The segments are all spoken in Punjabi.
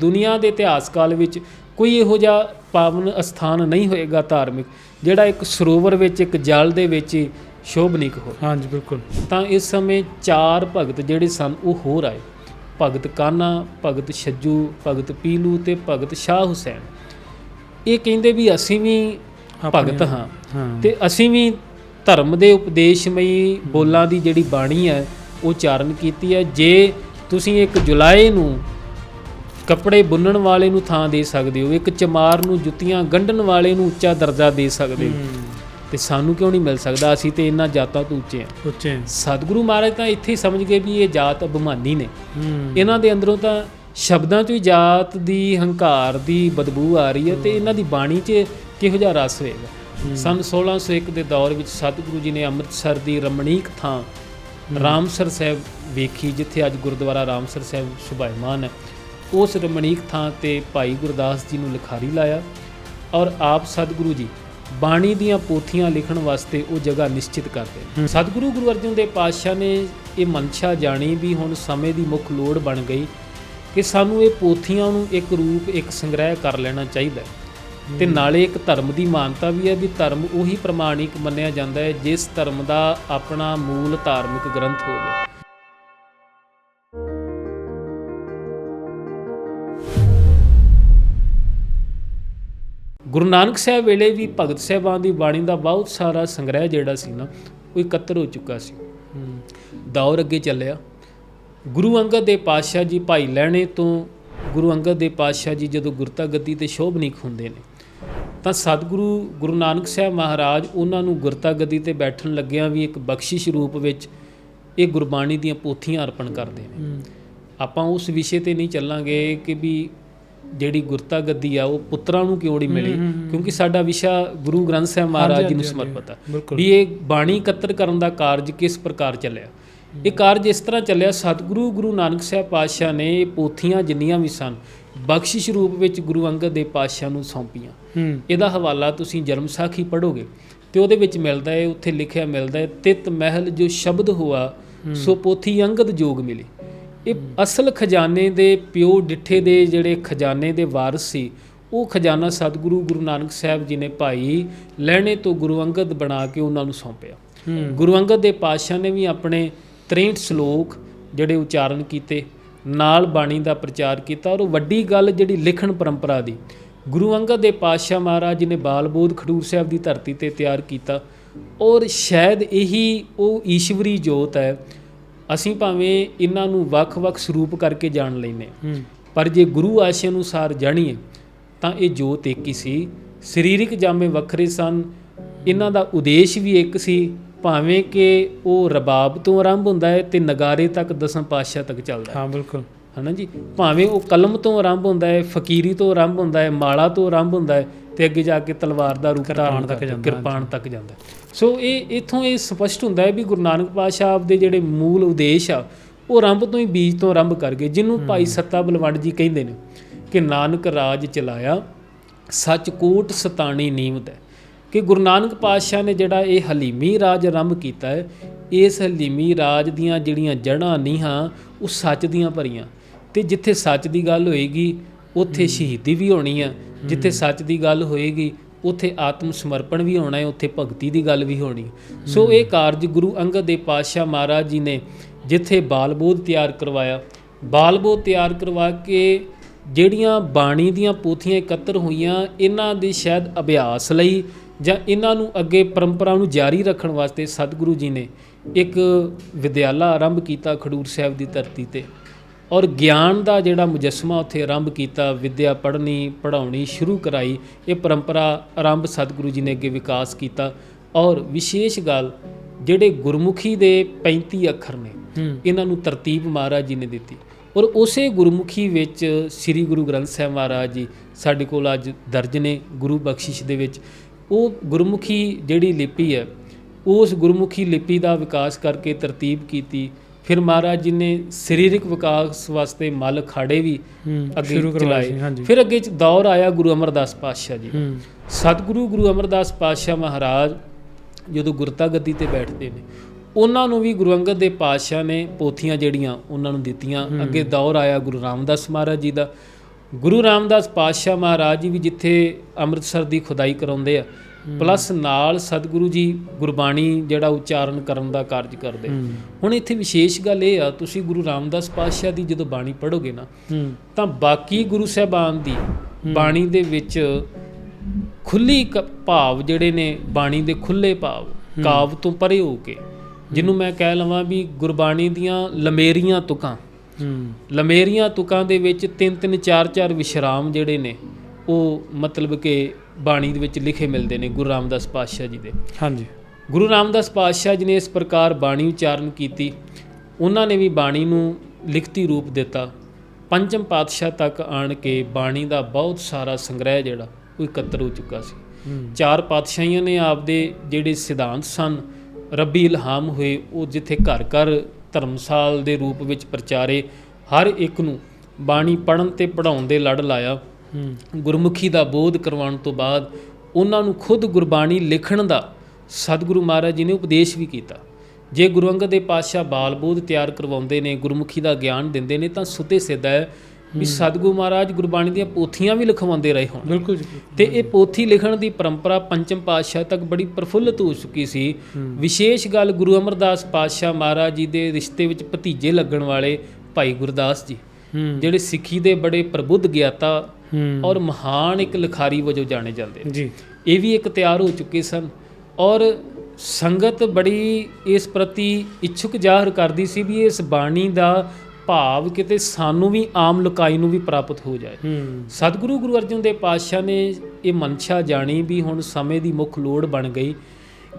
ਦੁਨੀਆ ਦੇ ਇਤਿਹਾਸ ਕਾਲ ਵਿੱਚ ਕੋਈ ਇਹੋ ਜਿਹਾ ਪਾਵਨ ਅਸਥਾਨ ਨਹੀਂ ਹੋਏਗਾ ਧਾਰਮਿਕ ਜਿਹੜਾ ਇੱਕ ਸਰੋਵਰ ਵਿੱਚ ਇੱਕ ਜਲ ਦੇ ਵਿੱਚ ਸ਼ੋਭਨੀਕ ਹੋ ਹਾਂਜੀ ਬਿਲਕੁਲ। ਤਾਂ ਇਸ ਸਮੇਂ ਚਾਰ ਭਗਤ ਜਿਹੜੇ ਸਨ ਉਹ ਹੋਰ ਆਏ। ਭਗਤ ਕਾਨਾ ਭਗਤ ਛੱਜੂ ਭਗਤ ਪੀਲੂ ਤੇ ਭਗਤ ਸ਼ਾਹ ਹੁਸੈਨ। ਇਹ ਕਹਿੰਦੇ ਵੀ ਅਸੀਂ ਵੀ ਭਗਤ ਹਾਂ। ਤੇ ਅਸੀਂ ਵੀ ਧਰਮ ਦੇ ਉਪਦੇਸ਼ਮਈ ਬੋਲਾਂ ਦੀ ਜਿਹੜੀ ਬਾਣੀ ਹੈ ਉਹ ਉਚਾਰਨ ਕੀਤੀ ਹੈ। ਜੇ ਤੁਸੀਂ ਇੱਕ ਜੁਲਾਏ ਨੂੰ ਕੱਪੜੇ ਬੁੰਨਣ ਵਾਲੇ ਨੂੰ ਥਾਂ ਦੇ ਸਕਦੇ ਹੋ ਇੱਕ ਚਮਾਰ ਨੂੰ ਜੁੱਤੀਆਂ ਗੰਢਣ ਵਾਲੇ ਨੂੰ ਉੱਚਾ ਦਰਜਾ ਦੇ ਸਕਦੇ ਹੋ। ਤੇ ਸਾਨੂੰ ਕਿਉਂ ਨਹੀਂ ਮਿਲ ਸਕਦਾ? ਅਸੀਂ ਤੇ ਇਹਨਾਂ ਜਾਤਾਂ ਤੋਂ ਉੱਚੇ ਹਾਂ। ਉੱਚੇ ਸਤਿਗੁਰੂ ਮਹਾਰਾਜ ਤਾਂ ਇੱਥੇ ਹੀ ਸਮਝ ਗਏ ਵੀ ਇਹ ਜਾਤ ਅਭਿਮਾਨੀ ਨੇ। ਇਹਨਾਂ ਦੇ ਅੰਦਰੋਂ ਤਾਂ ਸ਼ਬਦਾਂ ਚੋਂ ਹੀ ਜਾਤ ਦੀ ਹੰਕਾਰ ਦੀ ਬਦਬੂ ਆ ਰਹੀ ਹੈ ਤੇ ਇਹਨਾਂ ਦੀ ਬਾਣੀ 'ਚ ਕਿਹੋ ਜਿਹਾ ਰਸ ਹੋਏਗਾ ਸਨ 1601 ਦੇ ਦੌਰ ਵਿੱਚ ਸਤਿਗੁਰੂ ਜੀ ਨੇ ਅੰਮ੍ਰਿਤਸਰ ਦੀ ਰਮਣੀਕ ਥਾਂ ਰਾਮਸਰ ਸਾਹਿਬ ਵੇਖੀ ਜਿੱਥੇ ਅੱਜ ਗੁਰਦੁਆਰਾ ਰਾਮਸਰ ਸਾਹਿਬ ਸੁਭਾਇਮਾਨ ਹੈ। ਉਸ ਰਮਣੀਕ ਥਾਂ ਤੇ ਭਾਈ ਗੁਰਦਾਸ ਜੀ ਨੂੰ ਲਿਖਾਰੀ ਲਾਇਆ ਔਰ ਆਪ ਸਤਿਗੁਰੂ ਜੀ ਬਾਣੀ ਦੀਆਂ ਪੋਥੀਆਂ ਲਿਖਣ ਵਾਸਤੇ ਉਹ ਜਗ੍ਹਾ ਨਿਸ਼ਚਿਤ ਕਰਦੇ ਨੇ ਸਤਿਗੁਰੂ ਗੁਰੂ ਅਰਜਨ ਦੇਵ ਪਾਤਸ਼ਾਹ ਨੇ ਇਹ ਮਨਸ਼ਾ ਜਾਣੀ ਵੀ ਹੁਣ ਸਮੇਂ ਦੀ ਮੁੱਖ ਲੋੜ ਬਣ ਗਈ ਕਿ ਸਾਨੂੰ ਇਹ ਪੋਥੀਆਂ ਨੂੰ ਇੱਕ ਰੂਪ ਇੱਕ ਸੰਗ੍ਰਹਿ ਕਰ ਲੈਣਾ ਚਾਹੀਦਾ ਤੇ ਨਾਲੇ ਇੱਕ ਧਰਮ ਦੀ ਮਾਨਤਾ ਵੀ ਹੈ ਵੀ ਧਰਮ ਉਹੀ ਪ੍ਰਮਾਣਿਕ ਮੰਨਿਆ ਜਾਂਦਾ ਹੈ ਜਿਸ ਧਰਮ ਦਾ ਆਪਣਾ ਮੂਲ ਧਾਰਮਿਕ ਗ੍ਰੰਥ ਹੋਵੇ। ਗੁਰੂ ਨਾਨਕ ਸਾਹਿਬ ਵੇਲੇ ਵੀ ਭਗਤ ਸਾਹਿਬਾਨ ਦੀ ਬਾਣੀ ਦਾ ਬਹੁਤ ਸਾਰਾ ਸੰਗ੍ਰਹਿ ਜਿਹੜਾ ਸੀ ਨਾ ਉਹ ਇਕੱਤਰ ਹੋ ਚੁੱਕਾ ਸੀ। ਦੌਰ ਅੱਗੇ ਚੱਲਿਆ। ਗੁਰੂ ਅੰਗਦ ਦੇ ਪਾਤਸ਼ਾਹ ਜੀ ਭਾਈ ਲੈਣੇ ਤੋਂ ਗੁਰੂ ਅੰਗਦ ਦੇ ਪਾਤਸ਼ਾਹ ਜੀ ਜਦੋਂ ਗੁਰਤਾ ਗੱਦੀ ਤੇ ਸ਼ੋਭਨੀਕ ਹੁੰਦੇ ਨੇ ਤਾਂ ਸਤਿਗੁਰੂ ਗੁਰੂ ਨਾਨਕ ਸਾਹਿਬ ਮਹਾਰਾਜ ਉਹਨਾਂ ਨੂੰ ਗੁਰਤਾ ਗੱਦੀ ਤੇ ਬੈਠਣ ਲੱਗਿਆਂ ਵੀ ਇੱਕ ਬਖਸ਼ਿਸ਼ ਰੂਪ ਵਿੱਚ ਇਹ ਗੁਰਬਾਣੀ ਦੀਆਂ ਪੋਥੀਆਂ ਅਰਪਣ ਕਰਦੇ ਨੇ। ਆਪਾਂ ਉਸ ਵਿਸ਼ੇ ਤੇ ਨਹੀਂ ਚੱਲਾਂਗੇ ਕਿ ਵੀ ਜਿਹੜੀ ਗੁਰਤਾ ਗੱਦੀ ਆ ਉਹ ਪੁੱਤਰਾਂ ਨੂੰ ਕਿਉਂ ਨਹੀਂ ਮਿਲੀ? ਕਿਉਂਕਿ ਸਾਡਾ ਵਿਸ਼ਾ ਗੁਰੂ ਗ੍ਰੰਥ ਸਾਹਿਬ ਮਹਾਰਾਜ ਜੀ ਨੂੰ ਸਮਰਪਿਤ ਆ। ਵੀ ਇਹ ਬਾਣੀ ਇਕੱਤਰ ਕਰਨ ਦਾ ਕਾਰਜ ਕਿਸ ਪ੍ਰਕਾਰ ਚੱਲਿਆ? ਇਹ ਕਾਰਜ ਇਸ ਤਰ੍ਹਾਂ ਚੱਲਿਆ ਸਤਿਗੁਰੂ ਗੁਰੂ ਨਾਨਕ ਸਾਹਿਬ ਪਾਤਸ਼ਾਹ ਨੇ ਇਹ ਪੋਥੀਆਂ ਜਿੰਨੀਆਂ ਵੀ ਸਨ ਬਖਸ਼ਿਸ਼ ਰੂਪ ਵਿੱਚ ਗੁਰੂ ਅੰਗਦ ਦੇ ਪਾਤਸ਼ਾਹ ਨੂੰ ਸੌਂਪੀਆਂ। ਇਹਦਾ ਹਵਾਲਾ ਤੁਸੀਂ ਜਨਮ ਸਾਖੀ ਪੜੋਗੇ ਤੇ ਉਹਦੇ ਵਿੱਚ ਮਿਲਦਾ ਹੈ ਉੱਥੇ ਲਿਖਿਆ ਮਿਲਦਾ ਹੈ ਤਿਤ ਮਹਿਲ ਜੋ ਸ਼ਬਦ ਹੋਆ ਸੋ ਪੋਥੀ ਅੰਗਦ ਜੋਗ ਮਿਲੀ। ਇਹ ਅਸਲ ਖਜ਼ਾਨੇ ਦੇ ਪਿਓ ਡਿੱਠੇ ਦੇ ਜਿਹੜੇ ਖਜ਼ਾਨੇ ਦੇ ਵਾਰਸ ਸੀ ਉਹ ਖਜ਼ਾਨਾ ਸਤਿਗੁਰੂ ਗੁਰੂ ਨਾਨਕ ਸਾਹਿਬ ਜੀ ਨੇ ਭਾਈ ਲੈਣੇ ਤੋਂ ਗੁਰੂ ਅੰਗਦ ਬਣਾ ਕੇ ਉਹਨਾਂ ਨੂੰ ਸੌਂਪਿਆ। ਗੁਰੂ ਅੰਗਦ ਦੇ ਪਾਤਸ਼ਾਹ ਨੇ ਵੀ ਆਪਣੇ 63 ਸ਼ਲੋਕ ਜਿਹੜੇ ਉਚਾਰਨ ਕੀਤੇ ਨਾਲ ਬਾਣੀ ਦਾ ਪ੍ਰਚਾਰ ਕੀਤਾ ਔਰ ਵੱਡੀ ਗੱਲ ਜਿਹੜੀ ਲਿਖਣ ਪਰੰਪਰਾ ਦੀ ਗੁਰੂ ਅੰਗਦ ਦੇ ਪਾਤਸ਼ਾਹ ਮਹਾਰਾਜ ਜੀ ਨੇ ਬਾਲਬੋਧ ਖਡੂਰ ਸਾਹਿਬ ਦੀ ਧਰਤੀ ਤੇ ਤਿਆਰ ਕੀਤਾ ਔਰ ਸ਼ਾਇਦ ਇਹੀ ਉਹ ਈਸ਼ਵਰੀ ਜੋਤ ਹੈ ਅਸੀਂ ਭਾਵੇਂ ਇਹਨਾਂ ਨੂੰ ਵੱਖ-ਵੱਖ ਸਰੂਪ ਕਰਕੇ ਜਾਣ ਲੈਨੇ ਪਰ ਜੇ ਗੁਰੂ ਆਸ਼ੇ ਅਨੁਸਾਰ ਜਾਣੀਏ ਤਾਂ ਇਹ ਜੋਤ ਇੱਕ ਹੀ ਸੀ। ਸਰੀਰਿਕ ਜਾਮੇ ਵੱਖਰੇ ਸਨ। ਇਹਨਾਂ ਦਾ ਉਦੇਸ਼ ਵੀ ਇੱਕ ਸੀ। ਭਾਵੇਂ ਕਿ ਉਹ ਰਬਾਬ ਤੋਂ ਆਰੰਭ ਹੁੰਦਾ ਹੈ ਤੇ ਨਗਾਰੇ ਤੱਕ ਦਸਮ ਪਾਤਸ਼ਾਹ ਤੱਕ ਚੱਲਦਾ ਹੈ। ਹਾਂ ਬਿਲਕੁਲ। ਹਨਾ ਜੀ? ਭਾਵੇਂ ਉਹ ਕਲਮ ਤੋਂ ਆਰੰਭ ਹੁੰਦਾ ਹੈ ਫਕੀਰੀ ਤੋਂ ਆਰੰਭ ਹੁੰਦਾ ਹੈ ਮਾਲਾ ਤੋਂ ਆਰੰਭ ਹੁੰਦਾ ਹੈ ਤੇ ਅੱਗੇ ਜਾ ਕੇ ਤਲਵਾਰ ਦਾ ਰੂਪ ਧਾਰਨ ਤੱਕ ਜਾਂਦਾ, ਕਿਰਪਾਨ ਤੱਕ ਜਾਂਦਾ। ਸੋ ਇਹ ਇਥੋਂ ਇਹ ਸਪਸ਼ਟ ਹੁੰਦਾ ਹੈ ਵੀ ਗੁਰੂ ਨਾਨਕ ਪਾਤਸ਼ਾਹ ਆਪ ਦੇ ਜਿਹੜੇ ਮੂਲ ਉਦੇਸ਼ ਆ ਉਹ ਆਰੰਭ ਤੋਂ ਹੀ ਬੀਜ ਤੋਂ ਆਰੰਭ ਕਰ ਗਏ ਜਿਹਨੂੰ ਭਾਈ ਸੱਤਾ ਬਲਵੰਡ ਜੀ ਕਹਿੰਦੇ ਨੇ ਕਿ ਨਾਨਕ ਰਾਜ ਚਲਾਇਆ ਸੱਚ ਕੋਟ ਸਤਾਣੀ ਨੀਮਤ ਹੈ। ਕਿ ਗੁਰੂ ਨਾਨਕ ਪਾਤਸ਼ਾਹ ਨੇ ਜਿਹੜਾ ਇਹ ਹਲੀਮੀ ਰਾਜ ਆਰੰਭ ਕੀਤਾ ਹੈ ਇਸ ਹਲੀਮੀ ਰਾਜ ਦੀਆਂ ਜਿਹੜੀਆਂ ਜੜ੍ਹਾਂ ਨੀਹਾਂ ਉਹ ਸੱਚ ਦੀਆਂ ਭਰੀਆਂ। ਤੇ ਜਿੱਥੇ ਸੱਚ ਦੀ ਗੱਲ ਹੋਏਗੀ ਉੱਥੇ ਸ਼ਹੀਦੀ ਵੀ ਹੋਣੀ ਆ। ਜਿੱਥੇ ਸੱਚ ਦੀ ਗੱਲ ਹੋਏਗੀ ਉੱਥੇ ਆਤਮ ਸਮਰਪਣ ਵੀ ਹੋਣਾ ਹੈ ਉੱਥੇ ਭਗਤੀ ਦੀ ਗੱਲ ਵੀ ਹੋਣੀ। ਸੋ ਇਹ ਕਾਰਜ ਗੁਰੂ ਅੰਗਦ ਦੇ ਪਾਤਸ਼ਾਹ ਮਹਾਰਾਜ ਜੀ ਨੇ ਜਿੱਥੇ ਬਾਲਬੋਧ ਤਿਆਰ ਕਰਵਾਇਆ ਬਾਲਬੋਧ ਤਿਆਰ ਕਰਵਾ ਕੇ ਜਿਹੜੀਆਂ ਬਾਣੀ ਦੀਆਂ ਪੋਥੀਆਂ ਇਕੱਤਰ ਹੋਈਆਂ ਇਹਨਾਂ ਦੇ ਸ਼ਾਇਦ ਅਭਿਆਸ ਲਈ ਜਾਂ ਇਹਨਾਂ ਨੂੰ ਅੱਗੇ ਪਰੰਪਰਾ ਨੂੰ ਜਾਰੀ ਰੱਖਣ ਵਾਸਤੇ ਸਤਿਗੁਰੂ ਜੀ ਨੇ ਇੱਕ ਵਿਦਿਆਲਾ ਆਰੰਭ ਕੀਤਾ ਖਡੂਰ ਸਾਹਿਬ ਦੀ ਧਰਤੀ ਤੇ। ਔਰ ਗਿਆਨ ਦਾ ਜਿਹੜਾ ਮੁਜੱਸਮਾ ਉੱਥੇ ਆਰੰਭ ਕੀਤਾ ਵਿਦਿਆ ਪੜ੍ਹਨੀ ਪੜ੍ਹਾਉਣੀ ਸ਼ੁਰੂ ਕਰਾਈ ਇਹ ਪਰੰਪਰਾ ਆਰੰਭ ਸਤਿਗੁਰੂ ਜੀ ਨੇ ਅੱਗੇ ਵਿਕਾਸ ਕੀਤਾ। ਔਰ ਵਿਸ਼ੇਸ਼ ਗੱਲ ਜਿਹੜੇ ਗੁਰਮੁਖੀ ਦੇ 35 ਅੱਖਰ ਨੇ ਇਹਨਾਂ ਨੂੰ ਤਰਤੀਬ ਮਹਾਰਾਜ ਜੀ ਨੇ ਦਿੱਤੀ। ਔਰ ਉਸੇ ਗੁਰਮੁਖੀ ਵਿੱਚ ਸ੍ਰੀ ਗੁਰੂ ਗ੍ਰੰਥ ਸਾਹਿਬ ਮਹਾਰਾਜ ਜੀ ਸਾਡੇ ਕੋਲ ਅੱਜ ਦਰਜ ਨੇ ਗੁਰੂ ਬਖਸ਼ਿਸ਼ ਦੇ ਵਿੱਚ। ਉਹ ਗੁਰਮੁਖੀ ਜਿਹੜੀ ਲਿਪੀ ਹੈ ਉਸ ਗੁਰਮੁਖੀ ਲਿਪੀ ਦਾ ਵਿਕਾਸ ਕਰਕੇ ਤਰਤੀਬ ਕੀਤੀ। ਫਿਰ ਮਹਾਰਾਜ ਜੀ ਨੇ ਸਰੀਰਕ ਵਿਕਾਸ ਵਾਸਤੇ ਮਲ ਖਾੜੇ ਵੀ ਅੱਗੇ ਚਲਾਏ। ਫਿਰ ਅੱਗੇ ਚ ਦੌਰ ਆਇਆ ਗੁਰੂ ਅਮਰਦਾਸ ਪਾਤਸ਼ਾਹ ਜੀ ਸਤਿਗੁਰੂ ਗੁਰੂ ਅਮਰਦਾਸ ਪਾਤਸ਼ਾਹ ਮਹਾਰਾਜ ਜਦੋਂ ਗੁਰਤਾ ਗੱਦੀ ਤੇ ਬੈਠਦੇ ਨੇ ਉਹਨਾਂ ਨੂੰ ਵੀ ਗੁਰੂ ਅੰਗਦ ਦੇ ਪਾਤਸ਼ਾਹ ਨੇ ਪੋਥੀਆਂ ਜਿਹੜੀਆਂ ਉਹਨਾਂ ਨੂੰ ਦਿੱਤੀਆਂ। ਅੱਗੇ ਦੌਰ ਆਇਆ ਗੁਰੂ ਰਾਮਦਾਸ ਮਹਾਰਾਜ ਜੀ ਦਾ। ਗੁਰੂ ਰਾਮਦਾਸ ਪਾਤਸ਼ਾਹ ਮਹਾਰਾਜ ਜੀ ਵੀ ਜਿੱਥੇ ਅੰਮ੍ਰਿਤਸਰ ਦੀ ਖੁਦਾਈ ਕਰਾਉਂਦੇ ਆ ਪਲੱਸ ਨਾਲ ਸਤਿਗੁਰੂ ਜੀ ਗੁਰਬਾਣੀ ਜਿਹੜਾ ਉਚਾਰਨ ਕਰਨ ਦਾ ਕਾਰਜ ਕਰਦੇ। ਹੁਣ ਇੱਥੇ ਵਿਸ਼ੇਸ਼ ਗੱਲ ਇਹ ਆ ਤੁਸੀਂ ਗੁਰੂ ਰਾਮਦਾਸ ਪਾਤਸ਼ਾਹ ਦੀ ਜਦੋਂ ਬਾਣੀ ਪੜ੍ਹੋਗੇ ਨਾ ਤਾਂ ਬਾਕੀ ਗੁਰੂ ਸਾਹਿਬਾਨ ਦੀ ਬਾਣੀ ਦੇ ਵਿੱਚ ਖੁੱਲੀ ਭਾਵ ਜਿਹੜੇ ਨੇ ਬਾਣੀ ਦੇ ਖੁੱਲੇ ਭਾਵ ਕਾਵ ਤੋਂ ਪਰੇ ਹੋ ਕੇ ਜਿਹਨੂੰ ਮੈਂ ਕਹਿ ਲਵਾਂ ਵੀ ਗੁਰਬਾਣੀ ਦੀਆਂ ਲਮੇਰੀਆਂ ਤੁਕਾਂ। ਲਮੇਰੀਆਂ ਤੁਕਾਂ ਦੇ ਵਿੱਚ ਤਿੰਨ ਤਿੰਨ ਚਾਰ ਚਾਰ ਵਿਸ਼ਰਾਮ ਜਿਹੜੇ ਨੇ ਉਹ ਮਤਲਬ ਕਿ ਬਾਣੀ ਦੇ ਵਿੱਚ ਲਿਖੇ ਮਿਲਦੇ ਨੇ ਗੁਰੂ ਰਾਮਦਾਸ ਪਾਤਸ਼ਾਹ ਜੀ ਦੇ। ਹਾਂਜੀ। ਗੁਰੂ ਰਾਮਦਾਸ ਪਾਤਸ਼ਾਹ ਜੀ ਨੇ ਇਸ ਪ੍ਰਕਾਰ ਬਾਣੀ ਉਚਾਰਨ ਕੀਤੀ। ਉਹਨਾਂ ਨੇ ਵੀ ਬਾਣੀ ਨੂੰ ਲਿਖਤੀ ਰੂਪ ਦਿੱਤਾ। ਪੰਚਮ ਪਾਤਸ਼ਾਹ ਤੱਕ ਆਣ ਕੇ ਬਾਣੀ ਦਾ ਬਹੁਤ ਸਾਰਾ ਸੰਗ੍ਰਹਿ ਜਿਹੜਾ ਉਹ ਇਕੱਤਰ ਹੋ ਚੁੱਕਾ ਸੀ। ਚਾਰ ਪਾਤਸ਼ਾਹੀਆਂ ਨੇ ਆਪਦੇ ਜਿਹੜੇ ਸਿਧਾਂਤ ਸਨ ਰੱਬੀ ਇਲਹਾਮ ਹੋਏ ਉਹ ਜਿੱਥੇ ਘਰ ਘਰ ਧਰਮਸਾਲ ਦੇ ਰੂਪ ਵਿੱਚ ਪ੍ਰਚਾਰੇ ਹਰ ਇੱਕ ਨੂੰ ਬਾਣੀ ਪੜਨ ਤੇ ਪੜਾਉਣ ਦੇ ਲੜ ਲਾਇਆ। ਗੁਰਮੁਖੀ ਦਾ ਬੋਧ ਕਰਵਾਉਣ ਤੋਂ ਬਾਅਦ ਉਹਨਾਂ ਨੂੰ ਖੁਦ ਗੁਰਬਾਣੀ ਲਿਖਣ ਦਾ ਸਤਿਗੁਰੂ ਮਹਾਰਾਜ ਜੀ ਨੇ ਉਪਦੇਸ਼ ਵੀ ਕੀਤਾ। ਜੇ ਗੁਰੂ ਅੰਗਦ ਦੇ ਪਾਤਸ਼ਾਹ ਬਾਲ ਬੋਧ ਤਿਆਰ ਕਰਵਾਉਂਦੇ ਨੇ ਗੁਰਮੁਖੀ ਦਾ ਗਿਆਨ ਦਿੰਦੇ ਨੇ ਤਾਂ ਸੁਤੇ ਸਿੱਧਾ ਹੈ ਵੀ ਸਤਿਗੁਰੂ ਮਹਾਰਾਜ ਗੁਰਬਾਣੀ ਦੀਆਂ ਪੋਥੀਆਂ ਵੀ ਲਿਖਵਾਉਂਦੇ ਰਹੇ ਹੋਣ। ਬਿਲਕੁਲ ਜੀ ਤੇ ਇਹ ਪੋਥੀ ਲਿਖਣ ਦੀ ਪਰੰਪਰਾ ਪੰਚਮ ਪਾਤਸ਼ਾਹ ਤੱਕ ਬੜੀ ਪ੍ਰਫੁੱਲਤ ਹੋ ਚੁੱਕੀ ਸੀ। ਵਿਸ਼ੇਸ਼ ਗੱਲ ਗੁਰੂ ਅਮਰਦਾਸ ਪਾਤਸ਼ਾਹ ਮਹਾਰਾਜ ਜੀ ਦੇ ਰਿਸ਼ਤੇ ਵਿੱਚ ਭਤੀਜੇ ਲੱਗਣ ਵਾਲੇ ਭਾਈ ਗੁਰਦਾਸ ਜੀ ਜਿਹੜੇ ਸਿੱਖੀ ਦੇ ਬੜੇ ਪ੍ਰਬੁੱਧ ਗਿਆਤਾ ਔਰ ਮਹਾਨ ਇੱਕ ਲਿਖਾਰੀ ਵਜੋਂ ਜਾਣੇ ਜਾਂਦੇ ਨੇ। ਜੀ। ਇਹ ਵੀ ਇੱਕ ਤਿਆਰ ਹੋ ਚੁੱਕੇ ਸਨ। ਔਰ ਸੰਗਤ ਬੜੀ ਇਸ ਪ੍ਰਤੀ ਇੱਛੁਕ ਜ਼ਾਹਰ ਕਰਦੀ ਸੀ ਵੀ ਇਸ ਬਾਣੀ ਦਾ ਭਾਵ ਕਿਤੇ ਸਾਨੂੰ ਵੀ ਆਮ ਲੋਕਾਈ ਨੂੰ ਵੀ ਪ੍ਰਾਪਤ ਹੋ ਜਾਏ। ਸਤਿਗੁਰੂ ਗੁਰੂ ਅਰਜਨ ਦੇਵ ਪਾਤਸ਼ਾਹ ਨੇ ਇਹ ਮਨਸ਼ਾ ਜਾਣੀ ਵੀ ਹੁਣ ਸਮੇਂ ਦੀ ਮੁੱਖ ਲੋੜ ਬਣ ਗਈ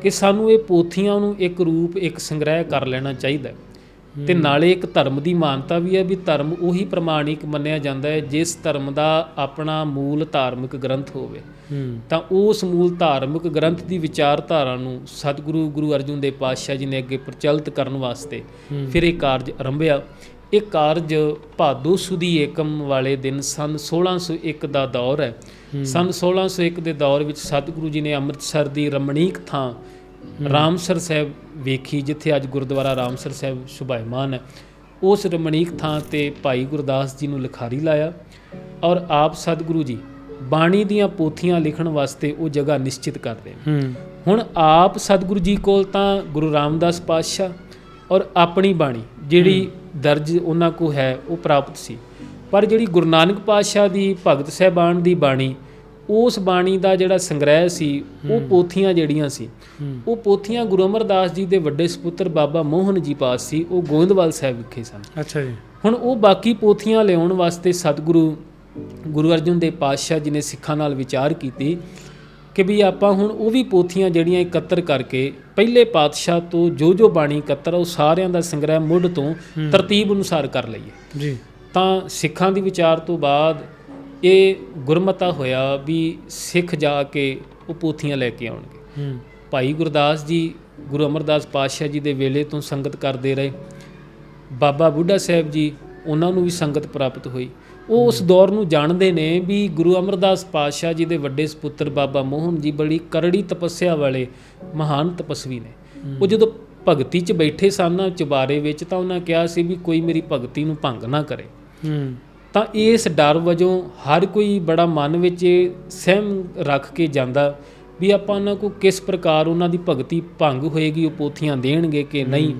ਕਿ ਸਾਨੂੰ ਇਹ ਪੋਥੀਆਂ ਨੂੰ ਇੱਕ ਰੂਪ ਇੱਕ ਸੰਗ੍ਰਹਿ ਕਰ ਲੈਣਾ ਚਾਹੀਦਾ ਹੈ। ਤੇ ਨਾਲੇ ਇੱਕ ਧਰਮ ਦੀ ਮਾਨਤਾ ਵੀ ਹੈ ਵੀ ਧਰਮ ਉਹੀ ਪ੍ਰਮਾਣਿਕ ਮੰਨਿਆ ਜਾਂਦਾ ਹੈ ਜਿਸ ਧਰਮ ਦਾ ਆਪਣਾ ਮੂਲ ਧਾਰਮਿਕ ਗ੍ਰੰਥ ਹੋਵੇ। ਤਾਂ ਉਸ ਮੂਲ ਧਾਰਮਿਕ ਗ੍ਰੰਥ ਦੀ ਵਿਚਾਰਧਾਰਾ ਨੂੰ ਸਤਿਗੁਰੂ ਗੁਰੂ ਅਰਜਨ ਦੇਵ ਪਾਤਸ਼ਾਹ ਜੀ ਨੇ ਅੱਗੇ ਪ੍ਰਚਲਿਤ ਕਰਨ ਵਾਸਤੇ ਫਿਰ ਇਹ ਕਾਰਜ ਆਰੰਭਿਆ। ਇਹ ਕਾਰਜ ਭਾਦੋ ਸੁਦੀ ਏਕਮ ਵਾਲੇ ਦਿਨ ਸਨ 1601 ਦਾ ਦੌਰ ਹੈ। ਸਨ 1601 ਦੇ ਦੌਰ ਵਿੱਚ ਸਤਿਗੁਰੂ ਜੀ ਨੇ ਅੰਮ੍ਰਿਤਸਰ ਦੀ ਰਮਣੀਕ ਥਾਂ ਰਾਮਸਰ ਸਾਹਿਬ ਵੇਖੀ ਜਿੱਥੇ ਅੱਜ ਗੁਰਦੁਆਰਾ ਰਾਮਸਰ ਸਾਹਿਬ ਸ਼ੁਭਾਇਮਾਨ ਹੈ। ਉਸ ਰਮਣੀਕ ਥਾਂ ਤੇ ਭਾਈ ਗੁਰਦਾਸ ਜੀ ਨੂੰ ਲਿਖਾਰੀ ਲਾਇਆ ਔਰ ਆਪ ਸਤਿਗੁਰੂ ਜੀ ਬਾਣੀ ਦੀਆਂ ਪੋਥੀਆਂ ਲਿਖਣ ਵਾਸਤੇ ਉਹ ਜਗ੍ਹਾ ਨਿਸ਼ਚਿਤ ਕਰਦੇ ਹੁਣ ਆਪ ਸਤਿਗੁਰੂ ਜੀ ਕੋਲ ਤਾਂ ਗੁਰੂ ਰਾਮਦਾਸ ਪਾਤਸ਼ਾਹ ਔਰ ਆਪਣੀ ਬਾਣੀ ਜਿਹੜੀ ਦਰਜ ਉਹਨਾਂ ਕੋ ਹੈ ਉਹ ਪ੍ਰਾਪਤ ਸੀ। ਪਰ ਜਿਹੜੀ ਗੁਰੂ ਨਾਨਕ ਪਾਤਸ਼ਾਹ ਦੀ ਭਗਤ ਸਹਿਬਾਨ ਦੀ ਬਾਣੀ ਉਸ ਬਾਣੀ ਦਾ ਜਿਹੜਾ ਸੰਗ੍ਰਹਿ ਸੀ ਉਹ ਪੋਥੀਆਂ ਜਿਹੜੀਆਂ ਸੀ ਉਹ ਪੋਥੀਆਂ ਗੁਰੂ ਅਮਰਦਾਸ ਜੀ ਦੇ ਵੱਡੇ ਸੁਪੁੱਤਰ ਬਾਬਾ ਮੋਹਨ ਜੀ ਪਾਸ ਸੀ ਉਹ ਗੋਇੰਦਵਾਲ ਸਾਹਿਬ ਵਿਖੇ ਸਨ। ਅੱਛਾ ਜੀ। ਹੁਣ ਉਹ ਬਾਕੀ ਪੋਥੀਆਂ ਲਿਆਉਣ ਵਾਸਤੇ ਸਤਿਗੁਰੂ ਗੁਰੂ ਅਰਜਨ ਦੇਵ ਪਾਤਸ਼ਾਹ ਜੀ ਨੇ ਸਿੱਖਾਂ ਨਾਲ ਵਿਚਾਰ ਕੀਤੀ ਕਿ ਵੀ ਆਪਾਂ ਹੁਣ ਉਹ ਵੀ ਪੋਥੀਆਂ ਜਿਹੜੀਆਂ ਇਕੱਤਰ ਕਰਕੇ ਪਹਿਲੇ ਪਾਤਸ਼ਾਹ ਤੋਂ ਜੋ ਜੋ ਬਾਣੀ ਇਕੱਤਰ ਉਹ ਸਾਰਿਆਂ ਦਾ ਸੰਗ੍ਰਹਿ ਮੁੱਢ ਤੋਂ ਤਰਤੀਬ ਅਨੁਸਾਰ ਕਰ ਲਈਏ। ਜੀ। ਤਾਂ ਸਿੱਖਾਂ ਦੀ ਵਿਚਾਰ ਤੋਂ ਬਾਅਦ ਇਹ ਗੁਰਮਤਾ ਹੋਇਆ ਵੀ ਸਿੱਖ ਜਾ ਕੇ ਉਹ ਪੋਥੀਆਂ ਲੈ ਕੇ ਆਉਣਗੇ। ਭਾਈ ਗੁਰਦਾਸ ਜੀ ਗੁਰੂ ਅਮਰਦਾਸ ਪਾਤਸ਼ਾਹ ਜੀ ਦੇ ਵੇਲੇ ਤੋਂ ਸੰਗਤ ਕਰਦੇ ਰਹੇ। ਬਾਬਾ ਬੁੱਢਾ ਸਾਹਿਬ ਜੀ ਉਹਨਾਂ ਨੂੰ ਵੀ ਸੰਗਤ ਪ੍ਰਾਪਤ ਹੋਈ। ਉਹ ਉਸ ਦੌਰ ਨੂੰ ਜਾਣਦੇ ਨੇ ਵੀ ਗੁਰੂ ਅਮਰਦਾਸ ਪਾਤਸ਼ਾਹ ਜੀ ਦੇ ਵੱਡੇ ਸੁਪੁੱਤਰ ਬਾਬਾ ਮੋਹਨ ਜੀ ਬੜੀ ਕਰੜੀ ਤਪੱਸਿਆ ਵਾਲੇ ਮਹਾਨ ਤਪਸਵੀ ਨੇ। ਉਹ ਜਦੋਂ ਭਗਤੀ 'ਚ ਬੈਠੇ ਸਨ ਚੁਬਾਰੇ ਵਿੱਚ ਤਾਂ ਉਹਨਾਂ ਕਿਹਾ ਸੀ ਵੀ ਕੋਈ ਮੇਰੀ ਭਗਤੀ ਨੂੰ ਭੰਗ ਨਾ ਕਰੇ। ਤਾਂ ਇਸ ਡਰ ਵਜੋਂ ਹਰ ਕੋਈ ਬੜਾ ਮਨ ਵਿੱਚ ਸਹਿਮ ਰੱਖ ਕੇ ਜਾਂਦਾ ਵੀ ਆਪਾਂ ਉਹਨਾਂ ਕੋ ਕਿਸ ਪ੍ਰਕਾਰ ਉਹਨਾਂ ਦੀ ਭਗਤੀ ਭੰਗ ਹੋਏਗੀ ਉਹ ਪੋਥੀਆਂ ਦੇਣਗੇ ਕਿ ਨਹੀਂ।